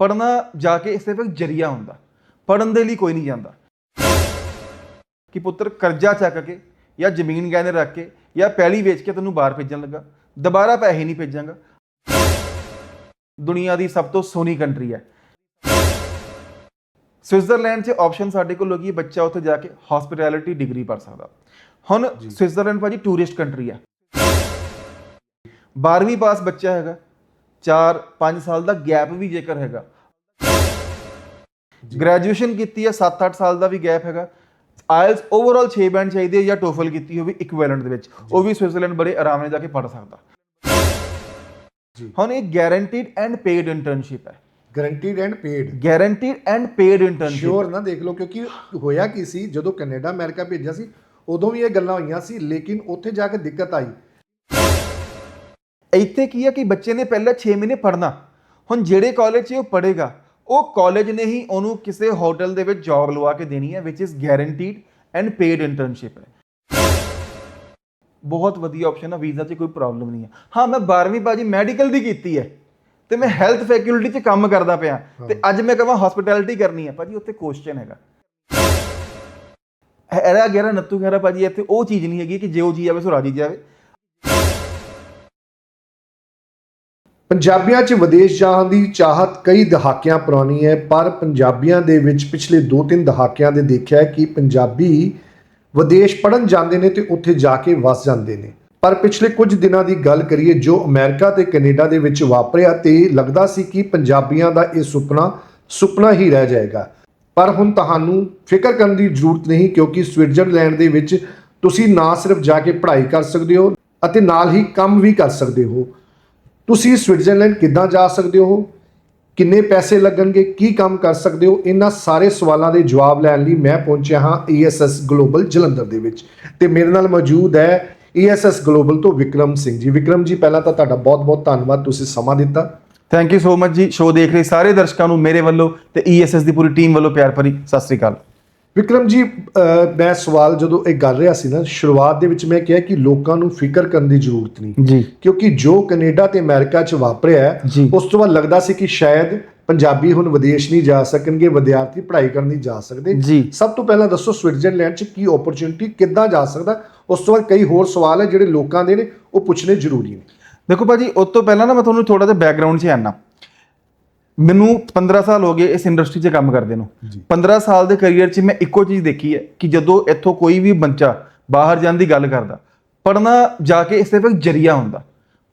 ਪੜਨਾ ਜਾ ਕੇ ਸਿਰਫ ਇੱਕ ਜਰੀਆ ਹੁੰਦਾ। ਪੜਨ ਦੇ ਲਈ ਕੋਈ ਨਹੀਂ ਜਾਂਦਾ। ਕਿ ਪੁੱਤਰ ਕਰਜ਼ਾ ਚੱਕ ਕੇ ਜਾਂ ਜ਼ਮੀਨ ਗਹਿਣੇ ਰੱਖ ਕੇ ਜਾਂ ਪੈਲੀ ਵੇਚ ਕੇ ਤੈਨੂੰ ਬਾਹਰ ਭੇਜਣ ਲੱਗਾ। ਦੁਬਾਰਾ ਪੈਸੇ ਨਹੀਂ ਭੇਜਾਂਗਾ। ਦੁਨੀਆ ਦੀ ਸਭ ਤੋਂ ਸੋਹਣੀ ਕੰਟਰੀ ਹੈ। ਸਵਿਟਜ਼ਰਲੈਂਡ 'ਚ ਆਪਸ਼ਨ ਸਾਡੇ ਕੋਲ ਲੱਗੀ ਹੈ ਬੱਚਾ ਉੱਥੇ ਜਾ ਕੇ ਹਸਪਿਟੈਲਿਟੀ ਡਿਗਰੀ ਪੜ ਸਕਦਾ। ਹੁਣ ਸਵਿਟਜ਼ਰਲੈਂਡ ਭਾਜੀ ਟੂਰਿਸਟ ਕੰਟਰੀ ਹੈ। 12ਵੀਂ ਪਾਸ ਬੱਚਾ ਹੈਗਾ। 4 5 ਸਾਲ ਦਾ ਗੈਪ ਵੀ ਜੇਕਰ ਹੈਗਾ। ਗ੍ਰੈਜੂਏਸ਼ਨ ਕੀਤੀ ਹੈ 7-8 ਸਾਲ ਦਾ ਵੀ ਗੈਪ ਹੈਗਾ। ਆਇਲਸ ਓਵਰਆਲ 6 ਬੈਂਡ ਚਾਹੀਦੇ ਆ ਜਾਂ ਟੋਫਲ ਕੀਤੀ ਹੋਵੇ ਇਕੁਇਵਲੈਂਟ ਦੇ ਵਿੱਚ। ਉਹ ਵੀ ਸਵਿਟਜ਼ਰਲੈਂਡ ਬੜੇ ਆਰਾਮ ਨਾਲ ਜਾ ਕੇ ਪੜ ਸਕਦਾ। ਹੁਣ ਇਹ ਗਾਰੰਟੀਡ ਐਂਡ ਪੇਡ ਇੰਟਰਨਸ਼ਿਪ ਹੈ। Guaranteed and paid guaranteed and paid internship ਸ਼ੋਰ ਨਾ ਦੇਖ ਲਓ ਕਿਉਂਕਿ ਹੋਇਆ ਕੀ ਸੀ ਜਦੋਂ ਕੈਨੇਡਾ ਅਮਰੀਕਾ ਭੇਜਿਆ ਸੀ ਉਦੋਂ ਵੀ ਇਹ ਗੱਲਾਂ ਹੋਈਆਂ ਸੀ ਲੇਕਿਨ ਉੱਥੇ ਜਾ ਕੇ ਦਿੱਕਤ ਆਈ। ਇੱਥੇ ਕੀ ਹੈ ਕਿ ਬੱਚੇ ਨੇ ਪਹਿਲਾਂ 6 ਮਹੀਨੇ ਪੜ੍ਹਨਾ। ਹੁਣ ਜਿਹੜੇ ਕਾਲਜ 'ਚ ਉਹ ਪੜ੍ਹੇਗਾ ਉਹ ਕਾਲਜ ਨੇ ਹੀ ਉਹਨੂੰ ਕਿਸੇ ਹੋਟਲ ਦੇ ਵਿੱਚ ਜੌਬ ਲਵਾ ਕੇ ਦੇਣੀ ਹੈ ਵਿਚ is guaranteed and paid internship ਹੈ। ਬਹੁਤ ਵਧੀਆ ਆਪਸ਼ਨ ਹੈ ਵੀਜ਼ਾ 'ਚ ਕੋਈ ਪ੍ਰੋਬਲਮ ਨਹੀਂ ਹੈ ਹਾਂ ਮੈਂ 12ਵੀਂ ਬਾਜੀ ਮੈਡੀਕਲ ਦੀ ਕੀਤੀ ਹੈ ਤੇ ਮੈਂ ਹੈਲਥ ਫੈਕਲਟੀ 'ਚ ਕੰਮ ਕਰਦਾ ਪਿਆ। ਤੇ ਅੱਜ ਮੈਂ ਕਹਾਂ ਹਸਪਿਟੈਲਿਟੀ ਕਰਨੀ ਹੈ। ਭਾਜੀ ਉੱਥੇ ਕੁਐਸਚਨ ਹੈਗਾ। ਐਰਾ ਗੈਰਾ ਨੱਤੂ ਗੈਰਾ ਭਾਜੀ ਇੱਥੇ ਉਹ ਚੀਜ਼ ਨਹੀਂ ਹੈਗੀ ਕਿ ਜੇ ਉਹ ਜੀ ਆਵੇ ਸੋ ਰਾਜੀ ਜਾਵੇ ਪੰਜਾਬੀਆਂ 'ਚ ਵਿਦੇਸ਼ ਜਾਣ ਦੀ ਚਾਹਤ ਕਈ ਦਹਾਕਿਆਂ ਪੁਰਾਣੀ ਹੈ, ਪਰ ਪੰਜਾਬੀਆਂ ਦੇ ਵਿੱਚ ਪਿਛਲੇ 2-3 ਦਹਾਕਿਆਂ ਦੇ ਦੇਖਿਆ ਕਿ ਪੰਜਾਬੀ ਵਿਦੇਸ਼ ਪੜਨ ਜਾਂਦੇ ਨੇ ਤੇ ਉੱਥੇ ਜਾ ਕੇ ਵਸ ਜਾਂਦੇ ਨੇ। ਪਰ ਪਿਛਲੇ ਕੁਝ ਦਿਨਾਂ ਦੀ ਗੱਲ ਕਰੀਏ, ਜੋ ਅਮਰੀਕਾ ਤੇ ਕੈਨੇਡਾ ਦੇ ਵਿੱਚ ਵਾਪਰਿਆ ਤੇ ਲੱਗਦਾ ਸੀ ਕਿ ਪੰਜਾਬੀਆਂ ਦਾ ਇਹ ਸੁਪਨਾ ਸੁਪਨਾ ਹੀ ਰਹਿ ਜਾਏਗਾ। ਪਰ ਹੁਣ ਤੁਹਾਨੂੰ ਫਿਕਰ ਕਰਨ ਦੀ ਜ਼ਰੂਰਤ ਨਹੀਂ, ਕਿਉਂਕਿ ਸਵਿਟਜ਼ਰਲੈਂਡ ਦੇ ਵਿੱਚ ਤੁਸੀਂ ਨਾ ਸਿਰਫ ਜਾ ਕੇ ਪੜ੍ਹਾਈ ਕਰ ਸਕਦੇ ਹੋ ਅਤੇ ਨਾਲ ਹੀ ਕੰਮ ਵੀ ਕਰ ਸਕਦੇ ਹੋ। ਤੁਸੀਂ ਸਵਿਟਜ਼ਰਲੈਂਡ ਕਿੱਦਾਂ ਜਾ ਸਕਦੇ ਹੋ? ਕਿੰਨੇ ਪੈਸੇ ਲੱਗਣਗੇ? ਕੀ ਕੰਮ ਕਰ ਸਕਦੇ ਹੋ? ਇਹਨਾਂ ਸਾਰੇ ਸਵਾਲਾਂ ਦੇ ਜਵਾਬ ਲੈਣ ਲਈ ਮੈਂ ਪਹੁੰਚਿਆ ਹਾਂ ESS ਗਲੋਬਲ ਜਲੰਧਰ ਦੇ ਵਿੱਚ। ਤੇ ਮੇਰੇ ਨਾਲ ਮੌਜੂਦ ਹੈ ESS ਗਲੋਬਲ ਤੋਂ ਵਿਕਰਮ ਸਿੰਘ ਜੀ। ਵਿਕਰਮ ਜੀ, ਪਹਿਲਾਂ ਤਾਂ ਤੁਹਾਡਾ ਬਹੁਤ-ਬਹੁਤ ਧੰਨਵਾਦ, ਤੁਸੀਂ ਸਮਾਂ ਦਿੱਤਾ। ਥੈਂਕ ਯੂ ਸੋ ਮਚ ਜੀ। ਸ਼ੋਅ ਦੇਖ ਰਹੇ ਸਾਰੇ ਦਰਸ਼ਕਾਂ ਨੂੰ ਮੇਰੇ ਵੱਲੋਂ ਤੇ ESS ਦੀ ਪੂਰੀ ਟੀਮ ਵੱਲੋਂ ਪਿਆਰ ਭਰੀ। ਸਤਿ ਸ੍ਰੀ ਅਕਾਲ। ਵਿਕਰਮ ਜੀ ਮੈਂ ਸਵਾਲ ਜਦੋਂ ਇਹ ਕਰ ਰਿਹਾ ਸੀ ਨਾ ਸ਼ੁਰੂਆਤ ਦੇ ਵਿੱਚ ਮੈਂ ਕਿਹਾ ਕਿ ਲੋਕਾਂ ਨੂੰ ਫਿਕਰ ਕਰਨ ਦੀ ਜ਼ਰੂਰਤ ਨਹੀਂ। ਜੀ। ਕਿਉਂਕਿ ਜੋ ਕੈਨੇਡਾ ਤੇ ਅਮਰੀਕਾ 'ਚ ਵਾਪਰਿਆ। ਉਸ ਤੋਂ ਬਾਅਦ ਲੱਗਦਾ ਸੀ ਕਿ ਸ਼ਾਇਦ ਪੰਜਾਬੀ ਹੁਣ ਵਿਦੇਸ਼ ਨਹੀਂ ਜਾ ਸਕਣਗੇ ਵਿਦਿਆਰਥੀ ਪੜ੍ਹਾਈ ਕਰਨ ਨਹੀਂ ਜਾ ਸਕਦੇ। ਸਭ ਤੋਂ ਪਹਿਲਾਂ ਦੱਸੋ ਸਵਿਟਜ਼ਰਲੈਂਡ 'ਚ ਕੀ ਓਪਰਚੁਨਿਟੀ ਕਿੱਦਾਂ ਜਾ ਸਕਦਾ? ਉਸ ਤੋਂ ਬਾਅਦ ਕਈ ਹੋਰ ਸਵਾਲ ਹੈ ਜਿਹੜੇ ਲੋਕਾਂ ਦੇ ਨੇ ਉਹ ਪੁੱਛਣੇ ਜ਼ਰੂਰੀ ਨੇ। ਦੇਖੋ ਭਾਜੀ ਉਸ ਤੋਂ ਪਹਿਲਾਂ ਨਾ ਮੈਂ ਤੁਹਾਨੂੰ ਥੋੜਾ ਜਿਹਾ ਬੈਕਗ੍ਰਾਉਂਡ 'ਚ ਆਨਾ। ਮੈਨੂੰ 15 ਸਾਲ ਹੋ ਗਏ ਇਸ ਇੰਡਸਟਰੀ 'ਚ ਕੰਮ ਕਰਦੇ ਨੂੰ। 15 ਸਾਲ ਦੇ ਕੈਰੀਅਰ 'ਚ ਮੈਂ ਇੱਕੋ ਚੀਜ਼ ਦੇਖੀ ਹੈ ਕਿ ਜਦੋਂ ਇੱਥੋਂ ਕੋਈ ਵੀ ਬੱਚਾ ਬਾਹਰ ਜਾਣ ਦੀ ਗੱਲ ਕਰਦਾ ਪੜਨਾ ਜਾ ਕੇ ਸਿਰਫ ਇੱਕ ਜਰੀਆ ਹੁੰਦਾ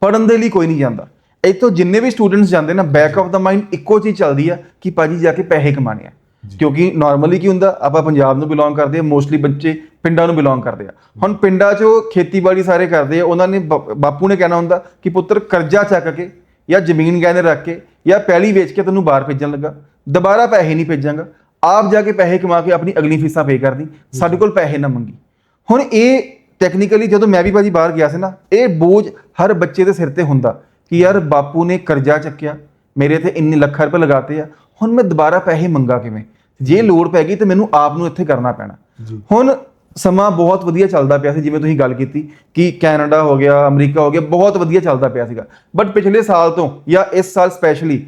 ਪੜਨ ਦੇ ਲਈ ਕੋਈ ਨਹੀਂ ਜਾਂਦਾ। ਇੱਥੋਂ ਜਿੰਨੇ ਵੀ ਸਟੂਡੈਂਟਸ ਜਾਂਦੇ ਨਾ ਬੈਕ ਆਫ ਦਾ ਮਾਈਂਡ ਇੱਕੋ ਚੀਜ਼ ਚੱਲਦੀ ਆ ਕਿ ਭਾਜੀ ਜਾ ਕੇ ਪੈਸੇ ਕਮਾਣੇ ਆ। ਕਿਉਂਕਿ ਨਾਰਮਲੀ ਕੀ ਹੁੰਦਾ ਆਪਾਂ ਪੰਜਾਬ ਨੂੰ ਬਿਲੋਂਗ ਕਰਦੇ ਆ ਮੋਸਟਲੀ ਬੱਚੇ ਪਿੰਡਾਂ ਨੂੰ ਬਿਲੋਂਗ ਕਰਦੇ ਆ। ਹੁਣ ਪਿੰਡਾਂ 'ਚ ਖੇਤੀਬਾੜੀ ਸਾਰੇ ਕਰਦੇ ਆ ਉਹਨਾਂ ਨੇ ਬਾਪੂ ਨੇ ਕਹਿਣਾ ਹੁੰਦਾ ਕਿ ਪੁੱਤਰ ਕਰਜ਼ਾ ਚੱਕ ਕੇ ਜਾਂ ਜ਼ਮੀਨ ਗਹਿਣੇ ਰੱਖ ਕੇ ਜਾਂ ਪੈਲੀ ਵੇਚ ਕੇ ਤੈਨੂੰ ਬਾਹਰ ਭੇਜਣ ਲੱਗਾ ਦੁਬਾਰਾ ਪੈਸੇ ਨਹੀਂ ਭੇਜਾਂਗਾ ਆਪ ਜਾ ਕੇ ਪੈਸੇ ਕਮਾ ਕੇ ਆਪਣੀ ਅਗਲੀ ਫੀਸਾਂ ਪੇ ਕਰਦੀ ਸਾਡੇ ਕੋਲ ਪੈਸੇ ਨਾ ਮੰਗੀ। ਹੁਣ ਇਹ ਟੈਕਨੀਕਲੀ ਜਦੋਂ ਮੈਂ ਵੀ ਭਾਜੀ ਬਾਹਰ ਗਿਆ ਸੀ ਨਾ ਇਹ ਬੋਝ ਹਰ ਬੱਚੇ ਦੇ ਸਿਰ ਤੇ ਹੁੰਦਾ ਕਿ ਯਾਰ ਬਾਪੂ ਨੇ ਕਰਜ਼ਾ ਚੱਕਿਆ ਮੇਰੇ ਤੇ ਇੰਨੇ ਲੱਖ ਰੁਪਏ ਲਗਾਤੇ ਆ ਹੁਣ ਮੈਂ ਦੁਬਾਰਾ ਪੈਸੇ ਮੰਗਾ ਕਿਵੇਂ? ਜੇ ਲੋੜ ਪੈ ਗਈ ਤੇ ਮੈਨੂੰ ਆਪ ਨੂੰ ਇੱਥੇ ਕਰਨਾ ਪੈਣਾ। ਹੁਣ ਸਮਾਂ ਬਹੁਤ ਵਧੀਆ ਚੱਲਦਾ ਪਿਆ ਸੀ ਜਿਵੇਂ ਤੁਸੀਂ ਗੱਲ ਕੀਤੀ ਕਿ ਕੈਨੇਡਾ ਹੋ ਗਿਆ ਅਮਰੀਕਾ ਹੋ ਗਿਆ ਬਹੁਤ ਵਧੀਆ ਚੱਲਦਾ ਪਿਆ ਸੀਗਾ। ਬਟ ਪਿਛਲੇ ਸਾਲ ਤੋਂ ਜਾਂ ਇਸ ਸਾਲ ਸਪੈਸ਼ਲੀ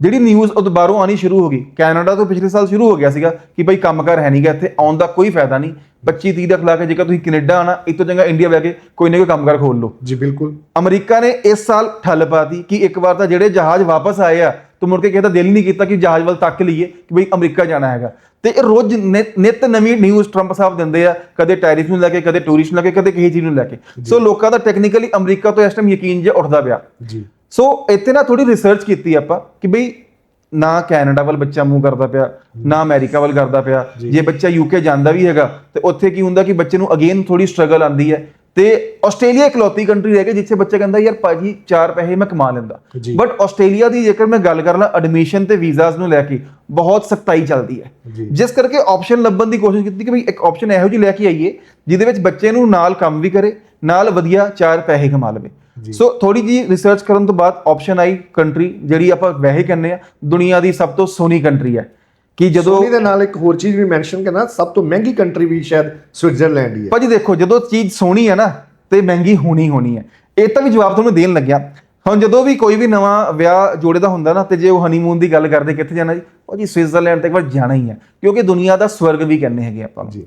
ਜਿਹੜੀ ਨਿਊਜ਼ ਉਹ ਬਾਹਰੋਂ ਆਣੀ ਸ਼ੁਰੂ ਹੋ ਗਈ ਕੈਨੇਡਾ ਤੋਂ ਪਿਛਲੇ ਸਾਲ ਸ਼ੁਰੂ ਹੋ ਗਿਆ ਸੀਗਾ ਕਿ ਭਾਈ ਕੰਮਕਾਰ ਹੈ ਨਹੀਂਗਾ ਇੱਥੇ ਆਉਣ ਦਾ ਕੋਈ ਫਾਇਦਾ ਨਹੀਂ 25 30 ਲੱਖ ਲਾ ਕੇ ਜੇਕਰ ਤੁਸੀਂ ਕੈਨੇਡਾ ਆਣਾ ਇਸ ਤੋਂ ਚੰਗਾ ਇੰਡੀਆ ਬੈ ਕੇ ਕੋਈ ਨਾ ਕੋਈ ਕੰਮਕਾਰ ਖੋਲ ਲਓ। ਜੀ ਬਿਲਕੁਲ। ਅਮਰੀਕਾ ਨੇ ਇਸ ਸਾਲ ਠੱਲ ਪਾਤੀ ਕਿ ਇੱਕ ਵਾਰ ਤਾਂ ਜਿਹੜੇ ਜਹਾਜ਼ ਵਾਪਸ ਆਏ ਆ ਤਾਂ ਮੁੜ ਕੇ ਕਿਸੇ ਦਾ ਦਿਲ ਨਹੀਂ ਕੀਤਾ ਕਿ ਜਹਾਜ਼ ਵੱਲ ਤੱਕ ਲਈਏ ਕਿ ਬਈ ਅਮਰੀਕਾ ਜਾਣਾ ਹੈਗਾ। ਤੇ ਇਹ ਰੋਜ਼ ਨਿਤ ਨਵੀਂ ਨਿਊਜ਼ ਟਰੰਪ ਸਾਹਿਬ ਦਿੰਦੇ ਆ ਕਦੇ ਟੈਰਿਫ ਨੂੰ ਲੈ ਕੇ ਕਦੇ ਟੂਰਿਸਟ ਨੂੰ ਲੈ ਕੇ ਕਦੇ ਕਿਸੇ ਚੀਜ਼ ਨੂੰ ਲੈ ਕੇ। ਸੋ ਲੋਕਾਂ ਦਾ ਟੈਕਨੀਕਲੀ ਅਮਰੀਕਾ ਤੋਂ ਇਸ ਟਾਈਮ ਯਕੀਨ ਜਿਹਾ ਉੱਠਦਾ ਪਿਆ। ਜੀ। ਸੋ ਇੱਥੇ ਨਾ ਥੋੜੀ ਰਿਸਰਚ ਕੀਤੀ ਆਪਾਂ ਕਿ ਬਈ ਨਾ ਕੈਨੇਡਾ ਵੱਲ ਬੱਚਾ ਮੂਵ ਕਰਦਾ ਪਿਆ ਨਾ ਅਮਰੀਕਾ ਵੱਲ ਕਰਦਾ ਪਿਆ। ਜੇ। ਬੱਚਾ ਯੂਕੇ ਜਾਂਦਾ ਵੀ ਹੈਗਾ ਤੇ ਉੱਥੇ ਕੀ ਹੁੰਦਾ ਕਿ ਬੱਚੇ ਨੂੰ ਅਗੇਨ ਥੋੜੀ ਸਟਰਗਲ ਆਂਦੀ ਹੈ। ਤੇ ਆਸਟ੍ਰੇਲੀਆ ਇਕਲੌਤੀ ਕੰਟਰੀ ਰਹਿ ਗਈ ਜਿੱਥੇ ਬੱਚਾ ਕਹਿੰਦਾ ਯਾਰ ਭਾਜੀ ਚਾਰ ਪੈਸੇ ਮੈਂ ਕਮਾ ਲੈਂਦਾ। ਬਟ ਆਸਟ੍ਰੇਲੀਆ ਦੀ ਜੇਕਰ ਮੈਂ ਗੱਲ ਕਰ ਲਾਂ ਐਡਮਿਸ਼ਨ ਤੇ ਵੀਜ਼ਾਸ ਨੂੰ ਲੈ ਕੇ ਬਹੁਤ ਸਖਤਾਈ ਚੱਲਦੀ ਹੈ। ਜਿਸ ਕਰਕੇ ਆਪਸ਼ਨ ਲੱਭਣ ਦੀ ਕੋਸ਼ਿਸ਼ ਕੀਤੀ ਕਿ ਬਈ ਇੱਕ ਆਪਸ਼ਨ ਇਹੋ ਜਿਹੀ ਲੈ ਕੇ ਆਈਏ ਜਿਹਦੇ ਵਿੱਚ ਬੱਚੇ ਨੂੰ ਨਾਲ ਕੰਮ ਵੀ ਕਰੇ ਨਾਲ ਵਧੀਆ ਚਾਰ ਪੈਸੇ ਕਮਾ ਲਵੇ। ਸੋ ਥੋੜੀ ਜੀ ਰਿਸਰਚ ਕਰਨ ਤੋਂ ਬਾਅਦ ਆਪਸ਼ਨ ਆਈ ਕੰਟਰੀ ਜਿਹੜੀ ਆਪਾਂ ਵੈਸੇ ਕਹਿੰਦੇ ਆ ਦੁਨੀਆ ਦੀ ਸਭ ਤੋਂ ਸੋਹਣੀ ਕੰਟਰੀ ਹੈ। ਕਿ ਜਦੋਂ ਸੋਨੀ ਦੇ ਨਾਲ ਇੱਕ ਹੋਰ ਚੀਜ਼ ਵੀ ਮੈਂਸ਼ਨ ਕਰਨਾ ਸਭ ਤੋਂ ਮਹਿੰਗੀ ਕੰਟਰੀ ਵੀ ਸ਼ਾਇਦ ਸਵਿਟਜ਼ਰਲੈਂਡ ਹੀ ਹੈ। ਭਾਜੀ ਦੇਖੋ ਜਦੋਂ ਚੀਜ਼ ਸੋਹਣੀ ਹੈ ਨਾ ਤੇ ਮਹਿੰਗੀ ਹੋਣੀ ਹੋਣੀ ਹੈ। ਇਹ ਤਾਂ ਵੀ ਜਵਾਬ ਤੁਹਾਨੂੰ ਦੇਣ ਲੱਗਿਆ। ਹੁਣ ਜਦੋਂ ਵੀ ਕੋਈ ਵੀ ਨਵਾਂ ਵਿਆਹ ਜੋੜੇ ਦਾ ਹੁੰਦਾ ਨਾ ਤੇ ਜੇ ਉਹ ਹਨੀਮੂਨ ਦੀ ਗੱਲ ਕਰਦੇ ਕਿੱਥੇ ਜਾਣਾ ਜੀ? ਉਹ ਜੀ ਸਵਿਟਜ਼ਰਲੈਂਡ ਤੇ ਇੱਕ ਵਾਰ ਜਾਣਾ ਹੀ ਹੈ ਕਿਉਂਕਿ ਦੁਨੀਆ ਦਾ ਸਵਰਗ ਵੀ ਕਹਿੰਦੇ ਹੈਗੇ ਆਪਾਂ ਨੂੰ। ਜੀ।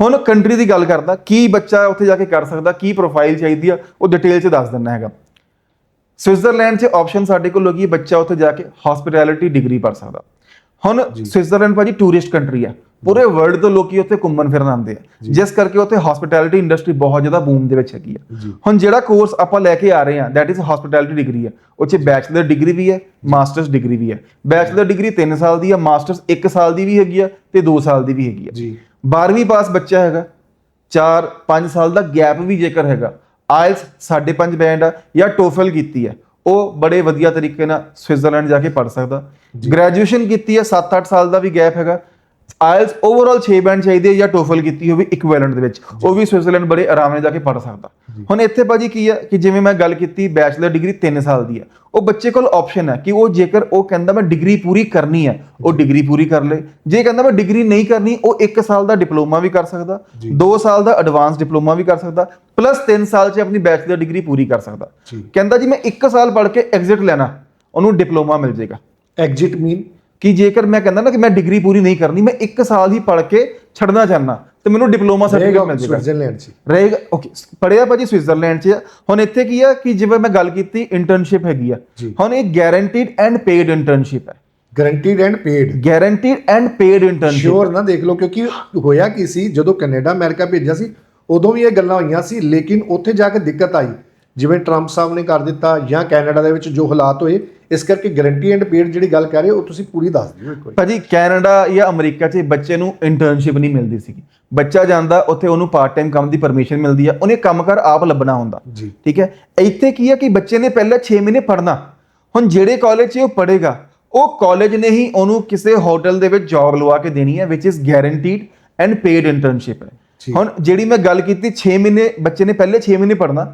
ਹੁਣ ਕੰਟਰੀ ਦੀ ਗੱਲ ਕਰਦਾ ਕੀ ਬੱਚਾ ਉੱਥੇ ਜਾ ਕੇ ਕਰ ਸਕਦਾ ਕੀ ਪ੍ਰੋਫਾਈਲ ਚਾਹੀਦੀ ਆ ਉਹ ਡਿਟੇਲ 'ਚ ਦੱਸ ਦਿੰਦਾ ਹੈਗਾ। ਸਵਿਟਜ਼ਰਲੈਂਡ 'ਚ ਆਪਸ਼ਨ ਸਾਡੇ ਕੋਲ ਲੱਗੀ ਹੈ ਬੱਚਾ ਉੱਥੇ ਜਾ ਕੇ ਹਸਪਿਟੈਲਿਟੀ ਡਿਗਰੀ ਪੜ ਸਕਦਾ। ਹੁਣ ਸਵਿਟਜ਼ਰਲੈਂਡ ਭਾਜੀ ਟੂਰਿਸਟ ਕੰਟਰੀ ਆ। ਪੂਰੇ ਵਰਲਡ ਤੋਂ ਲੋਕੀ ਉੱਥੇ ਘੁੰਮਣ ਫਿਰਨ ਆਉਂਦੇ ਆ। ਜਿਸ ਕਰਕੇ ਉੱਥੇ ਹਸਪਿਟੈਲਿਟੀ ਇੰਡਸਟਰੀ ਬਹੁਤ ਜ਼ਿਆਦਾ ਬੂਮ ਦੇ ਵਿੱਚ ਹੈਗੀ ਆ। ਹੁਣ ਜਿਹੜਾ ਕੋਰਸ ਆਪਾਂ ਲੈ ਕੇ ਆ ਰਹੇ ਹਾਂ ਦੈਟ ਇਜ਼ ਹਸਪਿਟੈਲਿਟੀ ਡਿਗਰੀ ਆ। ਉਹ 'ਚ ਬੈਚਲਰ ਡਿਗਰੀ ਵੀ ਹੈ ਮਾਸਟਰਸ ਡਿਗਰੀ ਵੀ ਹੈ। ਬੈਚਲਰ ਡਿਗਰੀ 3 ਸਾਲ ਦੀ ਆ ਮਾਸਟਰਸ 1 ਸਾਲ ਦੀ ਵੀ ਹੈਗੀ ਆ ਤੇ 2 ਸਾਲ ਦੀ ਵੀ ਹੈਗੀ ਆ। ਜੀ। 12ਵੀਂ ਪਾਸ ਬੱਚਾ ਹੈਗਾ 4 5 ਸਾਲ ਦਾ ਗੈਪ ਵੀ ਜੇਕਰ ਹੈਗਾ ਆਇਲਸ 5.5 ਬੈਂਡ ਆ ਜਾਂ ਟੋਫਲ ਕੀਤੀ ਹੈ ਉਹ ਬੜੇ ਵਧੀਆ ਤਰੀਕੇ ਨਾਲ ਸਵਿਟਜ਼ਰਲੈਂਡ ਜਾ ਕੇ ਪੜ ਸਕਦਾ। ਗ੍ਰੈਜੂਏਸ਼ਨ ਕੀਤੀ ਹੈ 7-8 ਸਾਲ ਦਾ ਵੀ ਗੈਪ ਹੈਗਾ। ਆਇਲਸ ਓਵਰਆਲ 6 ਬੈਂਡ ਚਾਹੀਦੇ ਆ ਜਾਂ ਟੋਫਲ ਕੀਤੀ ਹੋਵੇ ਇਕੁਇਵਲੈਂਟ ਦੇ ਵਿੱਚ। ਉਹ ਵੀ ਸਵਿਟਜ਼ਰਲੈਂਡ ਬੜੇ ਆਰਾਮ ਨਾਲ ਜਾ ਕੇ ਪੜ ਸਕਦਾ। ਹੁਣ ਇੱਥੇ ਭਾਜੀ ਕੀ ਹੈ ਕਿ ਜਿਵੇਂ ਮੈਂ ਗੱਲ ਕੀਤੀ ਬੈਚਲਰ ਡਿਗਰੀ 3 ਸਾਲ ਦੀ ਹੈ ਉਹ ਬੱਚੇ ਕੋਲ ਆਪਸ਼ਨ ਹੈ ਕਿ ਉਹ ਜੇਕਰ ਉਹ ਕਹਿੰਦਾ ਮੈਂ ਡਿਗਰੀ ਪੂਰੀ ਕਰਨੀ ਹੈ ਉਹ ਡਿਗਰੀ ਪੂਰੀ ਕਰ ਲੇ। ਜੇ ਕਹਿੰਦਾ ਮੈਂ ਡਿਗਰੀ ਨਹੀਂ ਕਰਨੀ ਉਹ 1 ਸਾਲ ਦਾ ਡਿਪਲੋਮਾ ਵੀ ਕਰ ਸਕਦਾ 2 ਸਾਲ ਦਾ ਐਡਵਾਂਸ ਡਿਪਲੋਮਾ ਵੀ ਕਰ ਸਕਦਾ ਪਲੱਸ 3 ਸਾਲ 'ਚ ਆਪਣੀ ਬੈਚਲਰ ਡਿਗਰੀ ਪੂਰੀ ਕਰ ਸਕਦਾ। ਕਹਿੰਦਾ ਜੀ ਮੈਂ 1 ਸਾਲ ਪੜ੍ਹ ਕੇ ਐਗਜ਼ਿਟ ਲੈਣਾ ਉਹਨੂੰ ਡਿਪਲੋਮਾ ਮਿਲ ਜਾਏਗਾ। ਐਗਜ਼ਿਟ ਮੀਨ ਕਿ ਜੇਕਰ ਮੈਂ ਕਹਿੰਦਾ ਨਾ ਕਿ ਮੈਂ ਡਿਗਰੀ ਪੂਰੀ ਨਹੀਂ ਕਰਨੀ ਮੈਂ 1 ਸਾਲ ਹੀ ਪੜ੍ਹ ਕੇ ਛੱਡਣਾ ਚਾਹਨਾ ਤੇ ਮੈਨੂੰ ਡਿਪਲੋਮਾ ਸਰਟੀਫਿਕੇਟ ਮਿਲ ਜਾਏਗਾ ਸਵਿਟਜ਼ਰਲੈਂਡ 'ਚ ਰਹੇਗਾ ਓਕੇ ਪੜਿਆ ਭਾਜੀ ਸਵਿਟਜ਼ਰਲੈਂਡ 'ਚ ਆ। ਹੁਣ ਇੱਥੇ ਕੀ ਆ ਕਿ ਜਿਵੇਂ ਮੈਂ ਗੱਲ ਕੀਤੀ ਇੰਟਰਨਸ਼ਿਪ ਹੈਗੀ ਆ। ਜੀ। ਹੁਣ ਇਹ ਗਾਰੰਟੀਡ ਐਂਡ ਪੇਡ ਇੰਟਰਨਸ਼ਿਪ ਹੈ। Guaranteed and paid guaranteed and paid internship ਸ਼ੋਰ ਨਾ ਦੇਖ ਲਓ ਕਿਉਂਕਿ ਹੋਇਆ ਕੀ ਸੀ ਜਦੋਂ ਕੈਨੇਡਾ ਅਮਰੀਕਾ ਭੇਜਿਆ ਸੀ ਉਦੋਂ ਵੀ ਇਹ ਗੱਲਾਂ ਹੋਈਆਂ ਸੀ ਲੇਕਿਨ ਉੱਥੇ ਜਾ ਕੇ ਦਿੱਕਤ ਆਈ। ਜਿਵੇਂ ਟਰੰਪ ਸਾਹਿਬ ਨੇ ਕਰ ਦਿੱਤਾ ਜਾਂ ਕੈਨੇਡਾ ਦੇ ਵਿੱਚ ਜੋ ਹਾਲਾਤ ਹੋਏ ਇਸ ਕਰਕੇ ਗਰੰਟੀ ਐਂਡ ਪੇਡ ਜਿਹੜੀ ਗੱਲ ਕਰ ਰਹੇ ਹੋ ਉਹ ਤੁਸੀਂ ਪੂਰੀ ਦੱਸ ਦਿਓ ਇੱਕ ਵਾਰੀ। ਭਾਜੀ ਕੈਨੇਡਾ ਜਾਂ ਅਮਰੀਕਾ 'ਚ ਬੱਚੇ ਨੂੰ ਇੰਟਰਨਸ਼ਿਪ ਨਹੀਂ ਮਿਲਦੀ ਸੀਗੀ। ਬੱਚਾ ਜਾਂਦਾ ਉੱਥੇ ਉਹਨੂੰ ਪਾਰਟ ਟਾਈਮ ਕੰਮ ਦੀ ਪਰਮਿਸ਼ਨ ਮਿਲਦੀ ਆ ਉਹਨੇ ਕੰਮ ਕਰ ਆਪ ਲੱਭਣਾ ਹੁੰਦਾ। ਠੀਕ ਹੈ? ਇੱਥੇ ਕੀ ਹੈ ਕਿ ਬੱਚੇ ਨੇ ਪਹਿਲਾਂ 6 ਮਹੀਨੇ ਪੜ੍ਹਨਾ। ਹੁਣ ਜਿਹੜੇ ਕਾਲਜ 'ਚ ਉਹ ਪੜ੍ਹੇਗਾ ਉਹ ਕਾਲਜ ਨੇ ਹੀ ਉਹਨੂੰ ਕਿਸੇ ਹੋਟਲ ਦੇ ਵਿੱਚ ਜੌਬ ਲਵਾ ਕੇ ਦੇਣੀ ਹੈ ਵਿਚ is guaranteed and paid internship ਹੈ। ਹੁਣ ਜਿਹੜੀ ਮੈਂ ਗੱਲ ਕੀਤੀ 6 ਮਹੀਨੇ ਬੱਚੇ ਨੇ ਪਹਿਲੇ 6 ਮਹੀਨੇ ਪੜ੍ਹਨਾ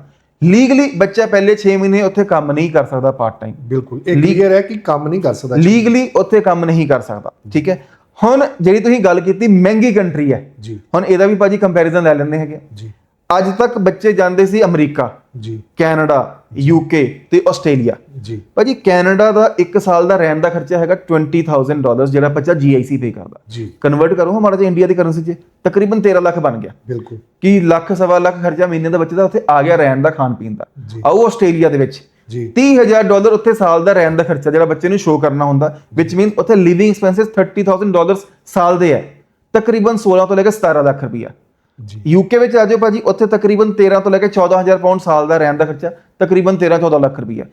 ਲੀਗਲੀ ਬੱਚਾ ਪਹਿਲੇ 6 ਮਹੀਨੇ ਉੱਥੇ ਕੰਮ ਨਹੀਂ ਕਰ ਸਕਦਾ ਪਾਰਟ ਟਾਈਮ ਬਿਲਕੁਲ ਇਹ ਕਲੀਅਰ ਹੈ ਕਿ ਕੰਮ ਨਹੀਂ ਕਰ ਸਕਦਾ। ਲੀਗਲੀ ਉੱਥੇ ਕੰਮ ਨਹੀਂ ਕਰ ਸਕਦਾ ਠੀਕ ਹੈ? ਹੁਣ ਜਿਹੜੀ ਤੁਸੀਂ ਗੱਲ ਕੀਤੀ ਮਹਿੰਗੀ ਕੰਟਰੀ ਹੈ। ਜੀ। ਹੁਣ ਇਹਦਾ ਵੀ ਭਾਜੀ ਕੰਪੈਰੀਜ਼ਨ ਲੈ ਲੈਂਦੇ ਹੈਗੇ। ਜੀ। ਅੱਜ ਤੱਕ ਬੱਚੇ ਜਾਂਦੇ ਸੀ ਅਮਰੀਕਾ ਜੀ। ਕੈਨੇਡਾ ਯੂਕੇ ਤੇ ਆਸਟ੍ਰੇਲੀਆ। ਜੀ। ਭਾਜੀ ਕੈਨੇਡਾ ਦਾ 1 ਸਾਲ ਦਾ ਰਹਿਣ ਦਾ ਖਰਚਾ ਹੈਗਾ 20000 ਡਾਲਰਸ ਜਿਹੜਾ ਬੱਚਾ ਜੀਆਈਸੀ ਪੇ ਕਰਦਾ। ਜੀ। ਕਨਵਰਟ ਕਰੋ ਹਮਾਰਾ ਜੇ ਇੰਡੀਆ ਦੀ ਕਰੰਸੀ 'ਚ ਤਕਰੀਬਨ 13 ਲੱਖ ਬਣ ਗਿਆ। ਬਿਲਕੁਲ। ਕਿ ਲੱਖ ਸਵਾ ਲੱਖ ਖਰਚਾ ਮਹੀਨੇ ਦਾ ਬੱਚੇ ਦਾ ਉੱਥੇ ਆ ਗਿਆ ਰਹਿਣ ਦਾ ਖਾਣ ਪੀਣ ਦਾ। ਆਓ ਆਸਟ੍ਰੇਲੀਆ ਦੇ ਵਿੱਚ। ਜੀ। 30000 ਡਾਲਰ ਉੱਥੇ ਸਾਲ ਦਾ ਰਹਿਣ ਦਾ ਖਰਚਾ ਜਿਹੜਾ ਬੱਚੇ ਨੂੰ ਸ਼ੋਅ ਕਰਨਾ ਹੁੰਦਾ ਵਿਚ ਮੀਨ ਉੱਥੇ ਲਿਵਿੰਗ ਐਕਸਪੈਂਸਸ 30000 ਡਾਲਰਸ ਸਾਲ ਦੇ ਹੈ ਤਕਰੀਬਨ 16 ਤੋਂ ਲੈ ਕੇ 17 ਲੱਖ ਰੁਪਈਆ। ਯੂਕੇ ਵਿੱਚ ਆ ਜਾਓ ਭਾਜੀ ਉੱਥੇ ਤਕਰੀਬਨ 13 ਤੋਂ ਲੈ ਕੇ 14000 ਪਾਉਂਡ ਸਾਲ ਦਾ ਰਹਿਣ ਦਾ ਖਰਚਾ ਤਕਰੀਬਨ 13 14 ਲੱਖ ਰੁਪਈਆ।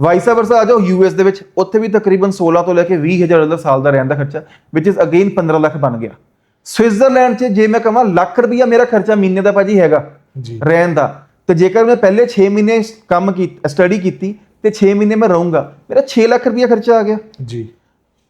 ਵਾਈਸਾ ਵਰਸਾ ਆ ਜਾਓ ਯੂਐਸ ਦੇ ਵਿੱਚ ਉੱਥੇ ਵੀ ਤਕਰੀਬਨ 16 ਤੋਂ ਲੈ ਕੇ 20000 ਡਾਲਰ ਸਾਲ ਦਾ ਰਹਿਣ ਦਾ ਖਰਚਾ ਵਿਚ ਇਜ਼ ਅਗੇਨ 15 ਲੱਖ ਬਣ ਗਿਆ। ਸਵਿਟਜ਼ਰਲੈਂਡ 'ਚ ਜੇ ਮੈਂ ਕਹਾਂ ਲੱਖ ਰੁਪਈਆ ਮੇਰਾ ਖਰਚਾ ਮਹੀਨੇ ਦਾ ਭਾਜੀ ਹੈਗਾ ਜੀ। ਰਹਿਣ ਦਾ। ਤੇ ਜੇਕਰ ਮੈਂ ਪਹਿਲੇ 6 ਮਹੀਨੇ ਕੰਮ ਕੀ ਸਟੱਡੀ ਕੀਤੀ ਤੇ 6 ਮਹੀਨੇ ਮੈਂ ਰਹੂੰਗਾ ਮੇਰਾ 6 ਲੱਖ ਰੁਪਈਆ ਖਰਚਾ ਆ ਗਿਆ। ਜੀ।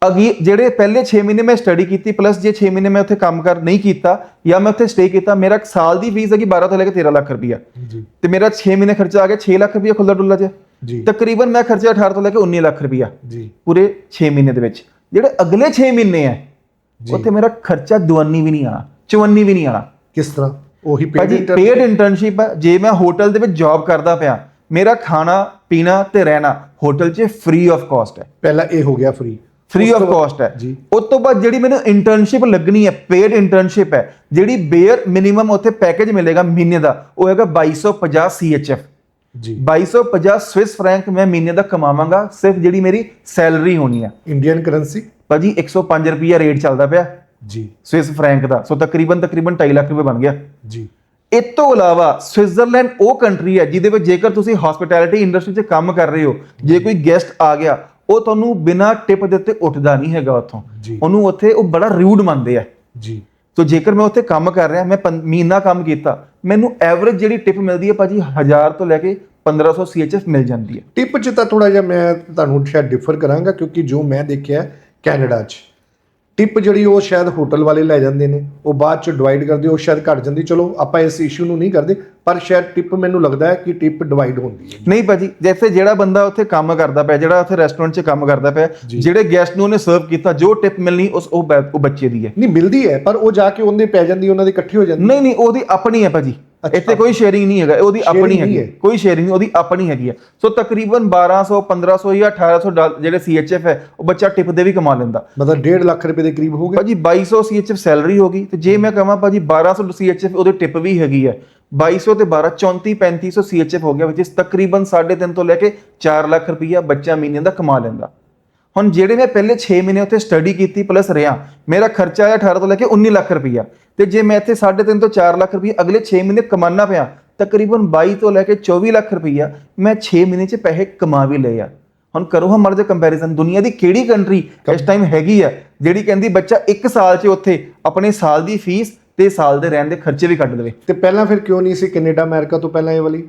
ਅਗੀ ਜਿਹੜੇ ਪਹਿਲੇ 6 ਮਹੀਨੇ ਮੈਂ ਸਟੱਡੀ ਕੀਤੀ ਪਲੱਸ ਜੇ 6 ਮਹੀਨੇ ਮੈਂ ਉੱਥੇ ਕੰਮ ਕਰ ਨਹੀਂ ਕੀਤਾ ਜਾਂ ਮੈਂ ਉੱਥੇ ਸਟੇ ਕੀਤਾ ਮੇਰਾ ਸਾਲ ਦੀ ਫੀਸ ਹੈਗੀ 12 ਤੋਂ ਲੈ ਕੇ 13 ਲੱਖ ਰੁਪਈਆ। ਜੀ। ਤੇ ਮੇਰਾ 6 ਮਹੀਨੇ ਖਰਚਾ ਆ ਗਿਆ 6 ਲੱਖ ਰੁਪਈਆ ਖੁੱਲਾ ਡੁੱਲਾ ਚ ਜੀ। ਤਕਰੀਬਨ ਮੈਂ ਖਰਚਾ 18 ਤੋਂ ਲੈ ਕੇ 19 ਲੱਖ ਰੁਪਈਆ ਜੀ। ਪੂਰੇ 6 ਮਹੀਨੇ ਦੇ ਵਿੱਚ। ਜਿਹੜੇ ਅਗਲੇ 6 ਮਹੀਨੇ ਜੀ। ਉੱਥੇ ਮੇਰਾ ਖਰਚਾ 52 ਵੀ ਨਹੀਂ ਆਣਾ 54 ਵੀ ਨਹੀਂ ਆਣਾ। ਕਿਸ ਤਰ੍ਹਾਂ? ਉਹੀ ਪੇਡ ਪੇਡ ਇੰਟਰਨਸ਼ਿਪ ਹੈ ਜੇ ਮੈਂ ਹੋਟਲ ਦੇ ਵਿੱਚ ਜੌਬ ਕਰਦਾ ਪਿਆ ਮੇਰਾ ਖਾਣਾ ਪੀਣਾ ਤੇ ਰਹਿਣਾ ਹੋਟਲ 'ਚ ਫ੍ਰੀ ਆਫ ਕਾਸਟ ਹੈ ਪਹਿਲਾਂ ਇਹ ਹੋ ਗਿਆ ਫ੍ਰੀ ਫ੍ਰੀ ਆਫ ਕਾਸਟ ਹੈ। ਉਸ ਤੋਂ ਬਾਅਦ ਜਿਹੜੀ ਮੈਨੂੰ ਇੰਟਰਨਸ਼ਿਪ ਲੱਗਣੀ ਹੈ ਪੇਡ ਇੰਟਰਨਸ਼ਿਪ ਹੈ ਜਿਹੜੀ ਬੇਅਰ ਮਿਨੀਮਮ ਉੱਥੇ ਪੈਕੇਜ ਮਿਲੇਗਾ ਮਹੀਨੇ ਦਾ ਉਹ ਹੈਗਾ 2250 CHF ਜੀ। 2250 ਸਵਿਸ ਫਰੈਂਕ ਮੈਂ ਮਹੀਨੇ ਦਾ ਕਮਾਵਾਂਗਾ ਸਿਰਫ ਜਿਹੜੀ ਮੇਰੀ ਸੈਲਰੀ ਹੋਣੀ ਹੈ। ਇੰਡੀਅਨ ਕਰੰਸੀ ਭਾਜੀ 105 ਰੁਪਿਆ ਰੇਟ ਚੱਲਦਾ ਪਿਆ। ਜੀ। ਸਵਿਸ ਫਰੈਂਕ ਦਾ। ਸੋ ਤਕਰੀਬਨ ਤਕਰੀਬਨ 2.5 ਲੱਖ ਰੁਪਏ ਬਣ ਗਿਆ। ਜੀ। ਇਸ ਤੋਂ ਇਲਾਵਾ ਸਵਿਟਜ਼ਰਲੈਂਡ ਉਹ ਕੰਟਰੀ ਹੈ ਜਿਹਦੇ ਵਿੱਚ ਜੇਕਰ ਤੁਸੀਂ ਹਸਪਿਟੈਲਿਟੀ ਇੰਡਸਟਰੀ 'ਚ ਕੰਮ ਕਰ ਰਹੇ ਹੋ ਜੇ ਕੋਈ ਗੈਸਟ ਆ ਗਿਆ ਉਹ ਤੁਹਾਨੂੰ ਬਿਨਾਂ ਟਿਪ ਦਿੱਤੇ ਉੱਠਦਾ ਨਹੀਂ ਹੈਗਾ ਉੱਥੋਂ। ਜੀ। ਉਹਨੂੰ ਉੱਥੇ ਉਹ ਬੜਾ ਰਿਊਡ ਮੰਨਦੇ ਆ। ਜੀ। ਸੋ ਜੇਕਰ ਮੈਂ ਉੱਥੇ ਕੰਮ ਕਰ ਰਿਹਾ ਮੈਂ ਪੰ- ਮਹੀਨਾ ਕੰਮ ਕੀਤਾ ਮੈਨੂੰ ਐਵਰੇਜ ਜਿਹੜੀ ਟਿਪ ਮਿਲਦੀ ਹੈ ਭਾਜੀ 1000 ਤੋਂ ਲੈ ਕੇ 1500 CHF ਮਿਲ ਜਾਂਦੀ ਹੈ ਟਿਪ 'ਚ ਤਾਂ ਥੋੜਾ ਜਿਹਾ ਮੈਂ ਤੁਹਾਨੂੰ ਸ਼ਾਇਦ ਡਿਫਰ ਕਰਾਂਗਾ ਕਿਉਂਕਿ ਜੋ ਮੈਂ ਦੇਖਿਆ ਕੈਨੇਡਾ 'ਚ। ਟਿਪ ਜਿਹੜੀ ਉਹ ਸ਼ਾਇਦ ਹੋਟਲ ਵਾਲੇ ਲੈ ਜਾਂਦੇ ਨੇ ਉਹ ਬਾਅਦ 'ਚ ਡਿਵਾਈਡ ਕਰਦੇ ਉਹ ਸ਼ਾਇਦ ਘਟ ਜਾਂਦੀ ਚਲੋ ਆਪਾਂ ਇਸ ਇਸ਼ੂ ਨੂੰ ਨਹੀਂ ਕਰਦੇ ਪਰ ਸ਼ਾਇਦ ਟਿਪ ਮੈਨੂੰ ਲੱਗਦਾ ਹੈ ਕਿ ਟਿਪ ਡਿਵਾਈਡ ਹੁੰਦੀ ਹੈ। ਨਹੀਂ ਭਾਜੀ ਜੈਸੇ ਜਿਹੜਾ ਬੰਦਾ ਉੱਥੇ ਕੰਮ ਕਰਦਾ ਪਿਆ ਜਿਹੜਾ ਉੱਥੇ ਰੈਸਟੋਰੈਂਟ 'ਚ ਕੰਮ ਕਰਦਾ ਪਿਆ ਜਿਹੜੇ ਗੈਸਟ ਨੂੰ ਉਹਨੇ ਸਰਵ ਕੀਤਾ ਜੋ ਟਿਪ ਮਿਲਣੀ ਉਸ ਉਹ ਬੱਚੇ ਦੀ ਹੈ। ਨਹੀਂ ਮਿਲਦੀ ਹੈ ਪਰ ਉਹ ਜਾ ਕੇ ਉਹਦੇ ਪੈ ਜਾਂਦੀ ਉਹਨਾਂ ਦੀ ਇਕੱਠੀ ਹੋ ਜਾਂਦੀ। ਨਹੀਂ ਨਹੀਂ ਉਹਦੀ ਆਪਣੀ ਹੈ ਭਾਜੀ। ਇੱਥੇ ਕੋਈ ਸ਼ੇਅਰਿੰਗ ਨਹੀਂ ਹੈਗਾ ਇਹ ਉਹਦੀ ਆਪਣੀ ਹੈਗੀ ਹੈ। ਹੈ। ਕੋਈ ਸ਼ੇਅਰਿੰਗ ਨਹੀਂ ਉਹਦੀ ਆਪਣੀ ਹੈਗੀ ਹੈ। ਸੋ ਤਕਰੀਬਨ 1200 1500 ਜਾਂ 1800 ਡਾਲ- ਜਿਹੜੇ ਸੀਐਚਐਫ ਹੈ ਉਹ ਬੱਚਾ ਟਿਪ ਦੇ ਵੀ ਕਮਾ ਲੈਂਦਾ। ਮਤਲਬ 1.5 ਲੱਖ ਰੁਪਏ ਦੇ ਕਰੀਬ ਹੋ ਭਾਜੀ 2200 ਸੀਐਚਐਫ ਸੈਲਰੀ ਹੋਗੀ ਤੇ ਜੇ ਮੈਂ ਕਹਾਂ ਭਾਜੀ 1200 ਸੀਐਚਐਫ ਉਹਦੇ ਟਿਪ ਵੀ ਹੈਗੀ ਹੈ। 2200 ਤੇ 12 34 3500 ਸੀਐਚਐਫ ਹੋ ਗਿਆ ਵਿੱਚ ਤਕਰੀਬਨ 3.5 ਤੋਂ ਲੈ ਕੇ 4 ਲੱਖ ਰੁਪਈਆ ਬੱਚਾ ਮਹੀਨੇ ਦਾ ਕਮਾ ਲੈਂਦਾ। ਹੁਣ ਜਿਹੜੇ ਮੈਂ ਪਹਿਲੇ 6 ਮਹੀਨੇ ਉੱਥੇ ਸਟੱਡੀ ਕੀਤੀ ਪਲੱਸ ਰਿਆਂ ਮੇਰਾ ਖਰਚਾ ਆਇਆ 18 ਤੋਂ ਲੈ ਕੇ 19 ਲੱਖ ਰੁਪਈਆ। ਤੇ ਜੇ ਮੈਂ ਇੱਥੇ 3.5 ਤੋਂ 4 ਲੱਖ ਰੁਪਈਆ ਅਗਲੇ 6 ਮਹੀਨੇ ਕਮਾਨਾ ਪਿਆ ਤਕਰੀਬਨ 22 ਤੋਂ ਲੈ ਕੇ 24 ਲੱਖ ਰੁਪਈਆ ਮੈਂ 6 ਮਹੀਨੇ 'ਚ ਪੈਸੇ ਕਮਾ ਵੀ ਲਏ ਆ। ਹੁਣ ਕਰੋ ਹਮਾਰੇ ਦੇ ਕੰਪੈਰੀਜ਼ਨ ਦੁਨੀਆ ਦੀ ਕਿਹੜੀ ਕੰਟਰੀ ਇਸ ਟਾਈਮ ਹੈਗੀ ਆ ਜਿਹੜੀ ਕਹਿੰਦੀ ਬੱਚਾ 1 ਸਾਲ 'ਚ ਉੱਥੇ ਆਪਣੇ ਸਾਲ ਦੀ ਫੀਸ ਤੇ ਸਾਲ ਦੇ ਰਹਿਣ ਦੇ ਖਰਚੇ ਵੀ ਕੱਢ ਦੇਵੇ। ਤੇ ਪਹਿਲਾਂ ਫਿਰ ਕਿਉਂ ਨਹੀਂ ਸੀ ਕੈਨੇਡਾ ਅਮਰੀਕਾ ਤੋਂ ਪਹਿਲਾਂ ਇਹ ਵਾਲੀ?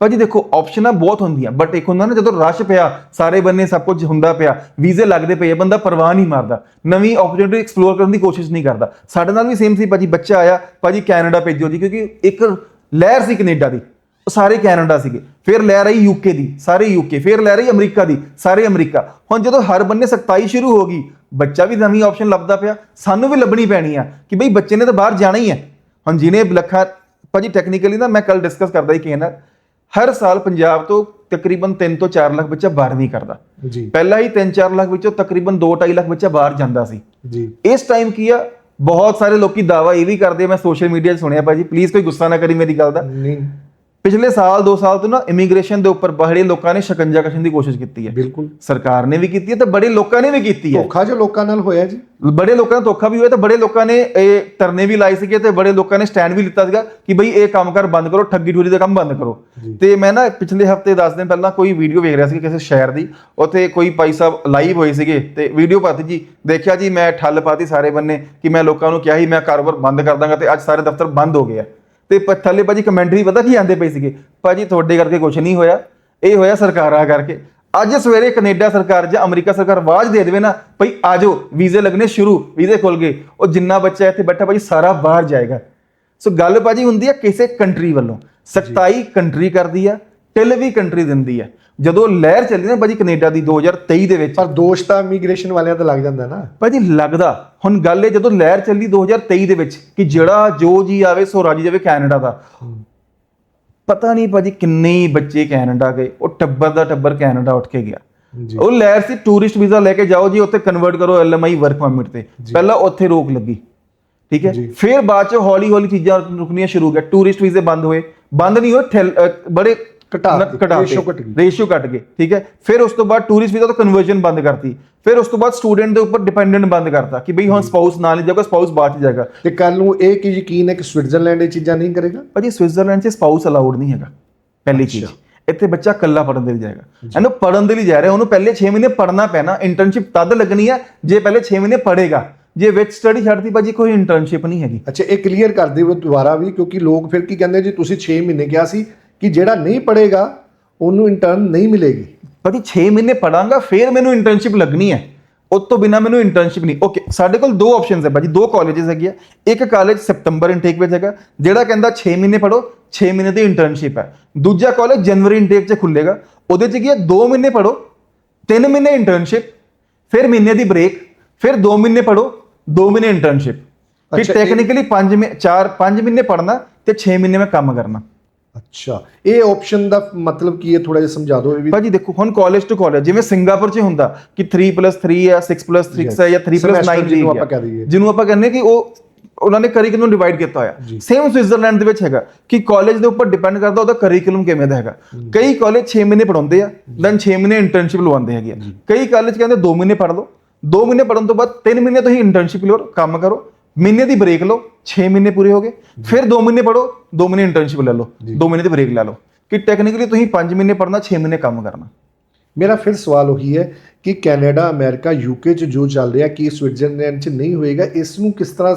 ਭਾਜੀ ਦੇਖੋ ਆਪਸ਼ਨਾਂ ਬਹੁਤ ਹੁੰਦੀਆਂ ਬਟ ਇੱਕ ਹੁੰਦਾ ਨਾ ਜਦੋਂ ਰਸ਼ ਪਿਆ, ਸਾਰੇ ਬੰਨੇ ਸਭ ਕੁਝ ਹੁੰਦਾ ਪਿਆ, ਵੀਜ਼ੇ ਲੱਗਦੇ ਪਏ ਬੰਦਾ ਪਰਵਾਹ ਨਹੀਂ ਮਾਰਦਾ, ਨਵੀਂ ਓਪਰਚੁਨਿਟੀ ਐਕਸਪਲੋਰ ਕਰਨ ਦੀ ਕੋਸ਼ਿਸ਼ ਨਹੀਂ ਕਰਦਾ। ਸਾਡੇ ਨਾਲ ਵੀ ਸੇਮ ਸੀ ਭਾਜੀ, ਬੱਚਾ ਆਇਆ, ਭਾਜੀ ਕੈਨੇਡਾ ਭੇਜੋ ਜੀ, ਕਿਉਂਕਿ ਇੱਕ ਲਹਿਰ ਸੀ ਕੈਨੇਡਾ ਦੀ, ਉਹ ਸਾਰੇ ਕੈਨੇਡਾ ਸੀਗੇ, ਫਿਰ ਲਹਿਰ ਆਈ ਯੂਕੇ ਦੀ, ਸਾਰੇ ਯੂਕੇ ਫਿਰ ਲਹਿਰ ਆਈ ਅਮਰੀਕਾ ਦੀ, ਸਾਰੇ ਅਮਰੀਕਾ। ਹੁਣ ਜਦੋਂ ਹਰ ਬੰਨੇ ਸਖਤਾਈ ਸ਼ੁਰੂ ਹੋ ਗਈ, ਬੱਚਾ ਵੀ ਨਵੀਂ ਆਪਸ਼ਨ ਲੱਭਦਾ ਪਿਆ, ਸਾਨੂੰ ਵੀ ਲੱਭਣੀ ਪੈਣੀ ਆ, ਕਿ ਬਈ ਬੱਚੇ ਨੇ ਤਾਂ ਬਾਹਰ ਜਾਣਾ ਹੀ ਹੈ ਹੁਣ ਜਿਹਨੇ ਲੱਖਾਂ, ਭਾਜੀ ਟੈਕਨੀਕਲੀ ਨਾ ਮੈਂ ਕੱਲ ਡਿਸਕਸ ਕਰਦਾ ਹੀ ਕਿਸੇ ਨਾਲ ਹਰ ਸਾਲ ਪੰਜਾਬ ਤੋਂ ਤਕਰੀਬਨ 3 ਤੋਂ 4 ਲੱਖ ਬੱਚਾ 12ਵੀਂ ਕਰਦਾ। ਜੀ। ਪਹਿਲਾਂ ਹੀ 3-4 ਲੱਖ ਵਿੱਚੋਂ ਤਕਰੀਬਨ 2-2.5 ਲੱਖ ਬੱਚਾ ਬਾਹਰ ਜਾਂਦਾ ਸੀ। ਜੀ। ਇਸ ਟਾਈਮ ਕੀ ਆ? ਬਹੁਤ ਸਾਰੇ ਲੋਕੀ ਦਾਵਾ ਇਹ ਵੀ ਕਰਦੇ ਮੈਂ ਸੋਸ਼ਲ ਮੀਡੀਆ 'ਚ ਸੁਣਿਆ ਭਾਜੀ ਪਲੀਜ਼ ਕੋਈ ਗੁੱਸਾ ਨਾ ਕਰੀ ਮੇਰੀ ਗੱਲ ਦਾ। ਨਹੀਂ। ਪਿਛਲੇ ਸਾਲ 2 ਸਾਲ ਤੋਂ ਨਾ ਇਮੀਗ੍ਰੇਸ਼ਨ ਦੇ ਉੱਪਰ ਬੜੇ ਲੋਕਾਂ ਨੇ ਸ਼ਿਕੰਜਾ ਕਸ਼ਨ ਦੀ ਕੋਸ਼ਿਸ਼ ਕੀਤੀ ਹੈ। ਬਿਲਕੁਲ। ਸਰਕਾਰ ਨੇ ਵੀ ਕੀਤੀ ਹੈ ਤੇ ਬੜੇ ਲੋਕਾਂ ਨੇ ਵੀ ਕੀਤੀ ਹੈ। ਧੋਖਾ ਜੋ ਲੋਕਾਂ ਨਾਲ ਹੋਇਆ ਜੀ। ਬੜੇ ਲੋਕਾਂ ਦਾ ਧੋਖਾ ਵੀ ਹੋਇਆ ਤੇ ਬੜੇ ਲੋਕਾਂ ਨੇ ਇਹ ਧਰਨੇ ਵੀ ਲਾਏ ਸੀਗੇ ਤੇ ਬੜੇ ਲੋਕਾਂ ਨੇ ਸਟੈਂਡ ਵੀ ਲਿੱਤਾ ਸੀਗਾ ਕਿ ਬਈ ਇਹ ਕੰਮ ਕਰ ਬੰਦ ਕਰੋ ਠੱਗੀ ਠੂਰੀ ਦਾ ਕੰਮ ਬੰਦ ਕਰੋ। ਤੇ ਮੈਂ ਨਾ ਪਿਛਲੇ ਹਫ਼ਤੇ 10 ਦਿਨ ਪਹਿਲਾਂ ਕੋਈ ਵੀਡੀਓ ਵੇਖ ਰਿਹਾ ਸੀ ਕਿਸੇ ਸ਼ਹਿਰ ਦੀ ਉੱਥੇ ਕੋਈ ਭਾਈ ਸਾਹਿਬ ਲਾਈਵ ਹੋਏ ਸੀਗੇ ਤੇ ਵੀਡੀਓ ਪਾਤੀ ਜੀ। ਦੇਖਿਆ ਜੀ ਮੈਂ ਠੱਲ ਪਾਤੀ ਸਾਰੇ ਬੰਨੇ ਕਿ ਮੈਂ ਲੋਕਾਂ ਨੂੰ ਕਿਹਾ ਸੀ ਮੈਂ ਕਾਰੋਬਾਰ ਬੰਦ ਕਰ ਦਾਂਗਾ ਤੇ ਅੱਜ ਸਾਰੇ ਦਫ਼ਤਰ ਬੰਦ ਹੋ ਗਏ ਆ। ਤੇ ਪ- ਥੱਲੇ ਭਾਜੀ ਕਮੈਂਟਰੀ ਪਤਾ ਕੀ ਆਂਦੇ ਪਏ ਸੀਗੇ? ਭਾਜੀ ਤੁਹਾਡੇ ਕਰਕੇ ਕੁਝ ਨਹੀਂ ਹੋਇਆ। ਇਹ ਹੋਇਆ ਸਰਕਾਰਾਂ ਕਰਕੇ। ਅੱਜ ਸਵੇਰੇ ਕੈਨੇਡਾ ਸਰਕਾਰ ਜਾਂ ਅਮਰੀਕਾ ਸਰਕਾਰ ਆਵਾਜ਼ ਦੇ ਦੇਵੇ ਨਾ, ਭਈ ਆਜੋ, ਵੀਜ਼ੇ ਲੱਗਣੇ ਸ਼ੁਰੂ, ਵੀਜ਼ੇ ਖੁੱਲ ਗਏ। ਉਹ ਜਿੰਨਾ ਬੱਚਾ ਇੱਥੇ ਬੈਠਾ ਭਾਜੀ ਸਾਰਾ ਬਾਹਰ ਜਾਏਗਾ। ਸੋ ਗੱਲ ਭਾਜੀ ਹੁੰਦੀ ਹੈ ਕਿਸੇ ਕੰਟਰੀ ਵੱਲੋਂ। ਸਖਤਾਈ ਕੰਟਰੀ ਕਰਦੀ ਆ ਟਿਲ ਵੀ ਕੰਟਰੀ ਦਿੰਦੀ ਹੈ ਜਦੋਂ ਲਹਿਰ ਚੱਲੀ ਨਾ ਭਾਜੀ ਕੈਨੇਡਾ ਦੀ 2023 ਦੇ ਵਿੱਚ। ਪਰ ਦੋਸ਼ ਤਾਂ ਇਮੀਗ੍ਰੇਸ਼ਨ ਵਾਲਿਆਂ ਤੇ ਲੱਗ ਜਾਂਦਾ ਨਾ। ਭਾਜੀ ਲੱਗਦਾ। ਹੁਣ ਗੱਲ ਇਹ ਜਦੋਂ ਲਹਿਰ ਚੱਲੀ 2023 ਦੇ ਵਿੱਚ ਕਿ ਜਿਹੜਾ ਜੋ ਜੀ ਆਵੇ ਸੋ ਰਾਜੀ ਜਾਵੇ ਕੈਨੇਡਾ ਦਾ। ਪਤਾ ਨਹੀਂ ਭਾਜੀ ਕਿੰਨੇ ਹੀ ਬੱਚੇ ਕੈਨੇਡਾ ਗਏ। ਉਹ ਟੱਬਰ ਦਾ ਟੱਬਰ ਕੈਨੇਡਾ ਉੱਠ ਕੇ ਗਿਆ। ਉਹ ਲਹਿਰ ਸੀ ਟੂਰਿਸਟ ਵੀਜ਼ਾ ਲੈ ਕੇ ਜਾਓ ਜੀ ਉੱਥੇ ਕਨਵਰਟ ਕਰੋ ਐਲਐਮਆਈ ਵਰਕ ਪਰਮਿਟ ਤੇ। ਪਹਿਲਾਂ ਉੱਥੇ ਰੋਕ ਲੱਗੀ। ਠੀਕ ਹੈ? ਫਿਰ ਬਾਅਦ ਚ ਹੌਲੀ ਹੌਲੀ ਚੀਜ਼ਾਂ ਰੁਕਣੀਆਂ ਸ਼ੁਰੂ ਹੋ ਗਿਆ। ਟੂਰਿਸਟ ਵੀਜ਼ੇ ਬੰਦ ਹੋਏ। ਬੰਦ ਨਹੀਂ ਹੋਏ ਬੜੇ ਘਟਾ ਘਟਾ ratio ਘਟ ਗਈ। ਰੇਸ਼ੀਓ ਘਟ ਗਏ ਠੀਕ ਹੈ? ਫਿਰ ਉਸ ਤੋਂ ਬਾਅਦ ਟੂਰਿਸਟ ਵੀਜ਼ਾ ਤੋਂ ਕਨਵਰਜਨ ਬੰਦ ਕਰਤੀ। ਫਿਰ ਉਸ ਤੋਂ ਬਾਅਦ ਸਟੂਡੈਂਟ ਦੇ ਉੱਪਰ ਡਿਪੈਂਡੈਂਟ ਬੰਦ ਕਰਤਾ ਕਿ ਬਈ ਹੁਣ ਸਪਾਊਸ ਨਾਲ ਨਹੀਂ ਜਾਊਗਾ ਸਪਾਊਸ ਬਾਅਦ ਚ ਜਾਏਗਾ। ਤੇ ਕੱਲ ਨੂੰ ਇਹ ਕੀ ਯਕੀਨ ਹੈ ਕਿ ਸਵਿਟਜ਼ਰਲੈਂਡ ਇਹ ਚੀਜ਼ਾਂ ਨਹੀਂ ਕਰੇਗਾ? ਭਾਜੀ ਸਵਿਟਜ਼ਰਲੈਂਡ 'ਚ ਸਪਾਊਸ ਅਲਾਉਡ ਨਹੀਂ ਹੈਗਾ ਪਹਿਲੀ ਚੀਜ਼। ਇੱਥੇ ਬੱਚਾ ਇਕੱਲਾ ਪੜਨ ਦੇ ਲਈ ਜਾਏਗਾ। ਇਹਨੂੰ ਪੜਨ ਦੇ ਲਈ ਜਾ ਰਿਹਾ ਉਹਨੂੰ ਪਹਿਲੇ 6 ਮਹੀਨੇ ਪੜਨਾ ਪੈਣਾ ਇੰਟਰਨਸ਼ਿਪ ਤਦ ਲੱਗਣੀ ਹੈ ਜੇ ਪਹਿਲੇ 6 ਮਹੀਨੇ ਪੜੇਗਾ ਜੇ ਵਿੱਚ ਸਟੱਡੀ ਛੱਡਦੀ ਭਾਜੀ ਕੋਈ ਇੰਟਰਨਸ਼ਿਪ ਨਹੀਂ ਹੈਗੀ। ਅੱਛਾ ਇਹ ਕਲੀਅਰ ਕਰ ਦਿਓ ਦੁਬਾਰਾ ਵੀ ਕਿਉਂਕਿ ਲੋਕ ਫਿਰ ਕੀ ਕਹਿੰਦੇ ਜੀ ਤੁਸੀਂ 6 ਮਹੀਨੇ ਕਿਹਾ ਸੀ ਕਿ ਜਿਹੜਾ ਨਹੀਂ ਪੜੇਗਾ ਉਹਨੂੰ ਇੰਟਰਨ ਨਹੀਂ ਮਿਲੇਗੀ। ਭਾਜੀ 6 ਮਹੀਨੇ ਪੜਾਂਗਾ ਫਿਰ ਮੈਨੂੰ ਇੰਟਰਨਸ਼ਿਪ ਲੱਗਣੀ ਹੈ। ਉਸ ਤੋਂ ਬਿਨਾ ਮੈਨੂੰ ਇੰਟਰਨਸ਼ਿਪ ਨਹੀਂ। ਓਕੇ ਸਾਡੇ ਕੋਲ ਦੋ ਆਪਸ਼ਨਸ ਹੈ ਭਾਜੀ ਦੋ ਕਾਲਜਸ ਹੈਗੇ ਆ ਇੱਕ ਕਾਲਜ ਸਪਟੰਬਰ ਇਨਟੇਕ ਵਿੱਚ ਹੈਗਾ ਜਿਹੜਾ ਕਹਿੰਦਾ 6 ਮਹੀਨੇ ਪੜੋ 6 ਮਹੀਨੇ ਦੀ ਇੰਟਰਨਸ਼ਿਪ ਹੈ। ਦੂਜਾ ਕਾਲਜ ਜਨਵਰੀ ਇਨਟੇਕ 'ਚ ਖੁੱਲੇਗਾ ਉਹਦੇ 'ਚ ਕੀ ਹੈ? 2 ਮਹੀਨੇ ਪੜੋ 3 ਮਹੀਨੇ ਇੰਟਰਨਸ਼ਿਪ ਫਿਰ ਮਹੀਨੇ ਦੀ ਬ੍ਰੇਕ ਫਿਰ 2 ਮਹੀਨੇ ਪੜੋ 2 ਮਹੀਨੇ ਇੰਟਰਨਸ਼ਿਪ ਫਿਰ ਟੈਕਨੀਕਲੀ 5 ਮਹੀਨੇ 4 5 ਮਹੀਨੇ ਪੜਨਾ ਤੇ 6 ਮਹੀਨੇ ਮੈਂ ਕੰਮ ਕਰਨਾ। ਅੱਛਾ ਇਹ ਆਪਸ਼ਨ ਦਾ ਮਤਲਬ ਕੀ ਹੈ? ਥੋੜਾ ਜਿਹਾ ਸਮਝਾ ਦਿਓ ਇਹ ਵੀ। ਭਾਜੀ ਦੇਖੋ ਹੁਣ ਕਾਲਜ ਟੂ ਕਾਲਜ ਜਿਵੇਂ ਸਿੰਗਾਪੁਰ 'ਚ ਹੁੰਦਾ ਕਿ 3+3 ਹੈ 6+6 ਹੈ ਜਾਂ 3+9 Semester ਜਿਹਨੂੰ ਆਪਾਂ ਕਹਿ ਦਈਏ। ਜਿਹਨੂੰ ਆਪਾਂ ਕਹਿੰਦੇ ਕਿ ਉਹ ਉਹਨਾਂ ਨੇ ਕਰਿਕੂਲਮ ਡਿਵਾਈਡ ਕੀਤਾ ਹੋਇਆ। ਸੇਮ ਸਵਿਟਜ਼ਰਲੈਂਡ ਦੇ ਵਿੱਚ ਹੈਗਾ ਕਿ ਕਾਲਜ ਦੇ ਉੱਪਰ ਡਿਪੈਂਡ ਕਰਦਾ ਉਹਦਾ ਕਰਿਕੂਲਮ ਕਿਵੇਂ ਦਾ ਹੈਗਾ। ਕਈ ਕਾਲਜ 6 ਮਹੀਨੇ ਪੜਾਉਂਦੇ ਆ ਦੈਨ 6 ਮਹੀਨੇ ਇੰਟਰਨਸ਼ਿਪ ਲਵਾਉਂਦੇ ਹੈਗੇ ਕਈ ਕਾਲਜ ਕਹਿੰਦੇ 2 ਮਹੀਨੇ ਪੜ ਲਓ। 2 ਮਹੀਨੇ ਪੜਨ ਤੋਂ ਬਾਅਦ 3 ਮਹੀਨੇ ਤੁਸੀਂ ਇੰਟਰਨਸ਼ਿਪ ਲਓ ਕੰਮ ਕਰੋ। ਮਹੀਨੇ ਦੀ ਬ੍ਰੇਕ ਲਓ 6 ਮਹੀਨੇ ਪੂਰੇ ਹੋ ਗਏ ਫਿਰ 2 ਮਹੀਨੇ ਪੜੋ 2 ਮਹੀਨੇ ਇੰਟਰਨਸ਼ਿਪ ਲੈ ਲਓ 2 ਮਹੀਨੇ ਦੀ ਬ੍ਰੇਕ ਲੈ ਲਓ। ਕਿ ਟੈਕਨੀਕਲੀ ਤੁਸੀਂ 5 ਮਹੀਨੇ ਪੜਨਾ 6 ਮਹੀਨੇ ਕੰਮ ਕਰਨਾ। ਮੇਰਾ ਫਿਰ ਸਵਾਲ ਉਹੀ ਹੈ ਕਿ ਕੈਨੇਡਾ ਅਮਰੀਕਾ ਯੂਕੇ ਚ ਜੋ ਚੱਲ ਰਿਹਾ ਕੀ ਸਵਿਟਜ਼ਰਲੈਂਡ ਚ ਨਹੀਂ ਹੋਏਗਾ ਇਸ ਨੂੰ ਕਿਸ ਤਰ੍ਹਾਂ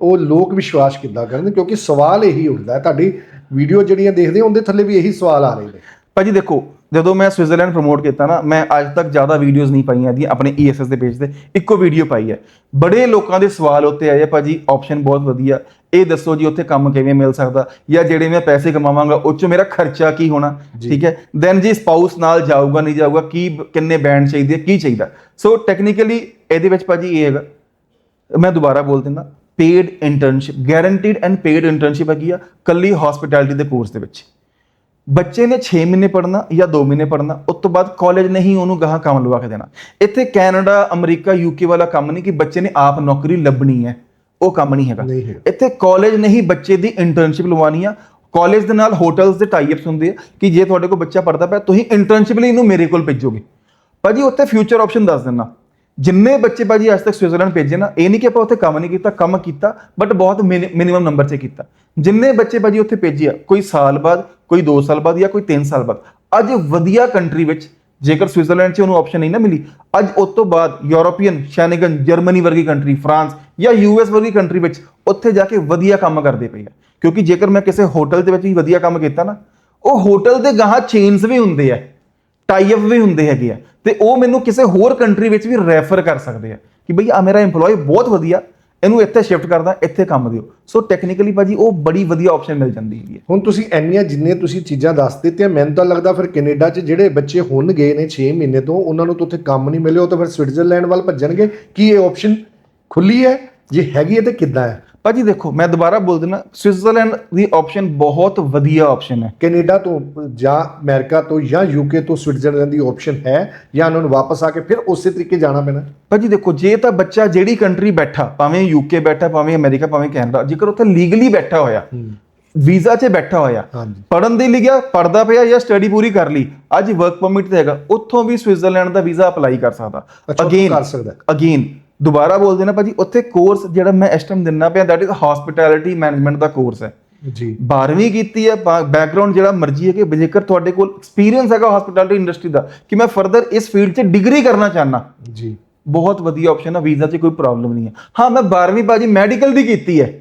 ਉਹ ਲੋਕ ਵਿਸ਼ਵਾਸ ਕਿੱਦਾਂ ਕਰਨ ਕਿਉਂਕਿ ਸਵਾਲ ਇਹੀ ਉੱਠਦਾ ਹੈ ਤੁਹਾਡੀ ਵੀਡੀਓ ਜਿਹੜੀਆਂ ਦੇਖਦੇ ਹੋ ਉਹਦੇ ਥੱਲੇ ਵੀ ਇਹੀ ਸਵਾਲ ਆ ਰਹੇ ਨੇ। ਭਾਜੀ ਦੇਖੋ ਜਦੋਂ ਮੈਂ ਸਵਿਟਜ਼ਰਲੈਂਡ ਪ੍ਰਮੋਟ ਕੀਤਾ ਨਾ ਮੈਂ ਅੱਜ ਤੱਕ ਜ਼ਿਆਦਾ ਵੀਡੀਓਜ਼ ਨਹੀਂ ਪਾਈਆਂ ਦੀਆਂ ਆਪਣੇ ESS ਦੇ ਪੇਜ ਤੇ। ਇੱਕੋ ਵੀਡੀਓ ਪਾਈ ਹੈ। ਬੜੇ ਲੋਕਾਂ ਦੇ ਸਵਾਲ ਉੱਤੇ ਆਏ ਆ ਭਾਜੀ ਆਪਸ਼ਨ ਬਹੁਤ ਵਧੀਆ। ਇਹ ਦੱਸੋ ਜੀ ਉੱਥੇ ਕੰਮ ਕਿਵੇਂ ਮਿਲ ਸਕਦਾ? ਜਾਂ ਜਿਹੜੇ ਮੈਂ ਪੈਸੇ ਕਮਾਵਾਂਗਾ ਉਹ 'ਚੋਂ ਮੇਰਾ ਖਰਚਾ ਕੀ ਹੋਣਾ? ਠੀਕ ਹੈ? ਦੈਨ ਜੀ ਸਪਾਊਸ ਨਾਲ ਜਾਊਗਾ ਨਹੀਂ ਜਾਊਗਾ ਕੀ ਕਿੰਨੇ ਬੈਂਡ ਚਾਹੀਦੇ ਕੀ ਚਾਹੀਦਾ? ਸੋ ਟੈਕਨੀਕਲੀ ਇਹਦੇ ਵਿੱਚ ਭਾਜੀ ਇਹ ਹੈਗਾ। ਮੈਂ ਦੁਬਾਰਾ ਬੋਲ ਦਿੰਦਾ। Paid internship guaranteed and paid internship ਹੈਗੀ ਆ ਕੱਲੀ ਹਸਪਿਟੈਲਿਟੀ ਦੇ ਕੋਰਸ ਦੇ ਵਿੱਚ। ਬੱਚੇ ਨੇ 6 ਮਹੀਨੇ ਪੜ੍ਹਨਾ ਜਾਂ 2 ਮਹੀਨੇ ਪੜ੍ਹਨਾ ਉਸ ਤੋਂ ਬਾਅਦ ਕਾਲਜ ਨਹੀਂ ਉਹਨੂੰ ਗਾਹਾਂ ਕੰਮ ਲਵਾ ਕੇ ਦੇਣਾ। ਇੱਥੇ ਕੈਨੇਡਾ ਅਮਰੀਕਾ ਯੂਕੇ ਵਾਲਾ ਕੰਮ ਨਹੀਂ ਕਿ ਬੱਚੇ ਨੇ ਆਪ ਨੌਕਰੀ ਲੱਭਣੀ ਹੈ ਉਹ ਕੰਮ ਨਹੀਂ ਹੈਗਾ। ਇੱਥੇ ਕਾਲਜ ਨਹੀਂ ਬੱਚੇ ਦੀ ਇੰਟਰਨਸ਼ਿਪ ਲਵਾਉਣੀ ਆ। ਕਾਲਜ ਦੇ ਨਾਲ ਹੋਟਲਸ ਦੇ ਟਾਈ-ਅਪਸ ਹੁੰਦੇ ਆ ਕਿ ਜੇ ਤੁਹਾਡੇ ਕੋਲ ਬੱਚਾ ਪੜਦਾ ਪਿਆ ਤੁਸੀਂ ਇੰਟਰਨਸ਼ਿਪ ਲਈ ਇਹਨੂੰ ਮੇਰੇ ਕੋਲ ਭੇਜੋਗੇ। ਭਾਜੀ ਉੱਥੇ ਫਿਊਚਰ ਆਪਸ਼ਨ ਦੱਸ ਦਿੰਨਾ ਜਿੰਨੇ ਬੱਚੇ ਭਾਜੀ ਅੱਜ ਤੱਕ ਸਵਿਟਜ਼ਰਲੈਂਡ ਭੇਜੇ ਨਾ ਇਹ ਨਹੀਂ ਕਿ ਆਪਾਂ ਉੱਥੇ ਕੰਮ ਨਹੀਂ ਕੀਤਾ ਕੰਮ ਕੀਤਾ ਬਟ ਬਹੁਤ ਮਿਨੀਮਮ ਨੰਬਰ 'ਚ ਕੀਤਾ। ਜਿੰਨੇ ਬੱਚੇ ਭਾਜੀ ਉੱਥੇ ਭੇਜੇ ਆ, ਕੋਈ ਸਾਲ ਬਾਅਦ, ਕੋਈ 2 ਸਾਲ ਬਾਅਦ ਜਾਂ ਕੋਈ 3 ਸਾਲ ਬਾਅਦ, ਅੱਜ ਵਧੀਆ ਕੰਟਰੀ ਵਿੱਚ ਜੇਕਰ ਸਵਿਟਜ਼ਰਲੈਂਡ 'ਚ ਉਹਨੂੰ ਆਪਸ਼ਨ ਨਹੀਂ ਨਾ ਮਿਲੀ, ਅੱਜ ਉਸ ਤੋਂ ਬਾਅਦ ਯੂਰੋਪੀਅਨ ਸ਼ੈਨਗਨ ਜਰਮਨੀ ਵਰਗੀ ਕੰਟਰੀ ਫਰਾਂਸ ਜਾਂ ਯੂਐਸ ਵਰਗੀ ਕੰਟਰੀ ਵਿੱਚ ਉੱਥੇ ਜਾ ਕੇ ਵਧੀਆ ਕੰਮ ਕਰਦੇ ਪਏ ਆ। ਕਿਉਂਕਿ ਜੇਕਰ ਮੈਂ ਕਿਸੇ ਹੋਟਲ ਦੇ ਵਿੱਚ ਵੀ ਵਧੀਆ ਕੰਮ ਕੀਤਾ ਨਾ, ਉਹ ਹੋਟਲ ਦੇ ਗਾਹਾਂ ਚੇਨਸ ਵੀ ਹੁੰਦੇ ਆ ਟਾਈ ਅਪ ਵੀ ਹੁੰਦੇ ਹੈਗੇ ਆ, ਤੇ ਉਹ ਮੈਨੂੰ ਕਿਸੇ ਹੋਰ ਕੰਟਰੀ ਵਿੱਚ ਵੀ ਰੈਫਰ ਕਰ ਸਕਦੇ ਆ ਕਿ ਬਈ ਆ ਮੇਰਾ EMPLOYE ਬਹੁਤ ਵਧੀਆ ਇਹਨੂੰ ਇੱਥੇ ਸ਼ਿਫਟ ਕਰਦਾ, ਇੱਥੇ ਕੰਮ ਦਿਓ। ਸੋ ਟੈਕਨੀਕਲੀ ਭਾਜੀ, ਉਹ ਬੜੀ ਵਧੀਆ ਆਪਸ਼ਨ ਮਿਲ ਜਾਂਦੀ ਹੈ। ਹੁਣ ਤੁਸੀਂ ਇੰਨੀਆਂ ਜਿੰਨੇ ਤੁਸੀਂ ਚੀਜ਼ਾਂ ਦੱਸ ਦਿੱਤੀਆਂ, ਮੈਨੂੰ ਤਾਂ ਲੱਗਦਾ ਫਿਰ ਕੈਨੇਡਾ 'ਚ ਜਿਹੜੇ ਬੱਚੇ ਹੁਣ ਗਏ ਨੇ 6 ਮਹੀਨੇ ਤੋਂ, ਉਹਨਾਂ ਨੂੰ ਤਾਂ ਉੱਥੇ ਕੰਮ ਨਹੀਂ ਮਿਲਿਆ, ਉਹ ਤਾਂ ਫਿਰ ਸਵਿਟਜ਼ਰਲੈਂਡ ਵੱਲ ਭੱਜਣਗੇ। ਕੀ ਇਹ ਆਪਸ਼ਨ ਖੁੱਲੀ ਹੈ? ਜੇ ਹੈਗੀ ਹੈ ਤੇ ਕਿੱਦਾਂ ਹੈ? ਭਾਜੀ ਦੇਖੋ ਮੈਂ ਦੁਬਾਰਾ ਬੋਲ ਦਿੰਦਾ ਸਵਿਟਜ਼ਰਲੈਂਡ ਦੀ ਆਪਸ਼ਨ ਬਹੁਤ ਵਧੀਆ ਆਪਸ਼ਨ ਹੈ। ਕੈਨੇਡਾ ਤੋਂ ਜਾਂ ਅਮਰੀਕਾ ਤੋਂ ਜਾਂ ਯੂਕੇ ਤੋਂ ਸਵਿਟਜ਼ਰਲੈਂਡ ਦੀ ਆਪਸ਼ਨ ਹੈ ਜਾਂ ਉਹਨਾਂ ਨੂੰ ਵਾਪਸ ਆ ਕੇ ਫਿਰ ਉਸੇ ਤਰੀਕੇ ਜਾਣਾ ਪੈਣਾ। ਭਾਜੀ ਦੇਖੋ ਜੇ ਤਾਂ ਬੱਚਾ ਜਿਹੜੀ ਕੰਟਰੀ ਬੈਠਾ ਭਾਵੇਂ ਯੂਕੇ ਬੈਠਾ ਭਾਵੇਂ ਅਮਰੀਕਾ ਭਾਵੇਂ ਕੈਨੇਡਾ ਜੇਕਰ ਉੱਥੇ ਲੀਗਲੀ ਬੈਠਾ ਹੋਇਆ ਵੀਜ਼ਾ 'ਚ ਬੈਠਾ ਹੋਇਆ ਪੜਨ ਦੇ ਲਈ ਗਿਆ ਪੜਦਾ ਪਿਆ ਜਾਂ ਸਟੱਡੀ ਪੂਰੀ ਕਰ ਲਈ ਅੱਜ ਵਰਕ ਪਰਮਿਟ ਤੇ ਹੈਗਾ ਉੱਥੋਂ ਵੀ ਸਵਿਟਜ਼ਰਲੈਂਡ ਦਾ ਵੀਜ਼ਾ ਅਪਲਾਈ ਕਰ ਸਕਦਾ। ਅਗੇਨ ਕਰ ਸਕਦਾ। ਅਗੇਨ ਦੁਬਾਰਾ ਬੋਲ ਦੇਣਾ ਭਾਜੀ ਉੱਥੇ ਕੋਰਸ ਜਿਹੜਾ ਮੈਂ ਇਸ ਟਾਈਮ ਦਿੰਨਾ ਪਿਆ ਦੈਟ ਇਜ਼ ਹਸਪਿਟੈਲਿਟੀ ਮੈਨੇਜਮੈਂਟ ਦਾ ਕੋਰਸ ਹੈ। ਜੀ। 12ਵੀਂ ਕੀਤੀ ਹੈ ਬੈਕਗ੍ਰਾਉਂਡ ਜਿਹੜਾ ਮਰਜ਼ੀ ਹੈ ਕਿ ਜੇਕਰ ਤੁਹਾਡੇ ਕੋਲ ਐਕਸਪੀਰੀਅੰਸ ਹੈਗਾ ਹਸਪਿਟੈਲਿਟੀ ਇੰਡਸਟਰੀ ਦਾ ਕਿ ਮੈਂ ਫਰਦਰ ਇਸ ਫੀਲਡ 'ਚ ਡਿਗਰੀ ਕਰਨਾ ਚਾਹਨਾ ਜੀ। ਬਹੁਤ ਵਧੀਆ ਆਪਸ਼ਨ ਹੈ ਵੀਜ਼ਾ 'ਚ ਕੋਈ ਪ੍ਰੋਬਲਮ ਨਹੀਂ ਹੈ। ਹਾਂ ਮੈਂ 12ਵੀਂ ਬਾਜੀ ਮੈਡੀਕਲ ਦੀ ਕੀਤੀ ਹੈ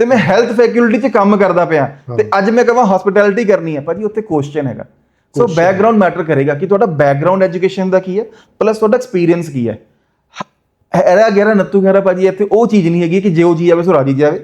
ਤੇ ਮੈਂ ਹੈਲਥ ਫੈਕਲਟੀ 'ਚ ਕੰਮ ਕਰਦਾ ਪਿਆ ਤੇ ਅੱਜ ਮੈਂ ਕਹਾਂ ਹਸਪਿਟੈਲਿਟੀ ਕਰਨੀ ਹੈ। ਭਾਜੀ ਉੱਥੇ ਕੁਐਸਚਨ ਹੈਗਾ। ਸੋ ਬੈਕਗ੍ਰਾਉਂਡ ਮੈਟਰ ਕਰੇਗਾ ਕਿ ਤੁਹਾਡਾ ਬੈਕਗ੍ਰਾਉਂਡ ਐਜੂਕੇਸ਼ਨ ਦਾ ਕੀ ਹੈ ਪਲੱਸ ਤੁਹਾਡਾ ਐਕਸਪੀਰੀਅੰਸ ਕੀ ਹੈ। ਐਰਾ ਗੈਰਾ ਨੱਤੂ ਗੈਰਾ ਭਾਜੀ ਇੱਥੇ ਉਹ ਚੀਜ਼ ਨਹੀਂ ਹੈਗੀ ਕਿ ਜੇ ਉਹ ਜੀ ਆਵੇ ਸੋ ਰਾਜੀ ਜਾਵੇ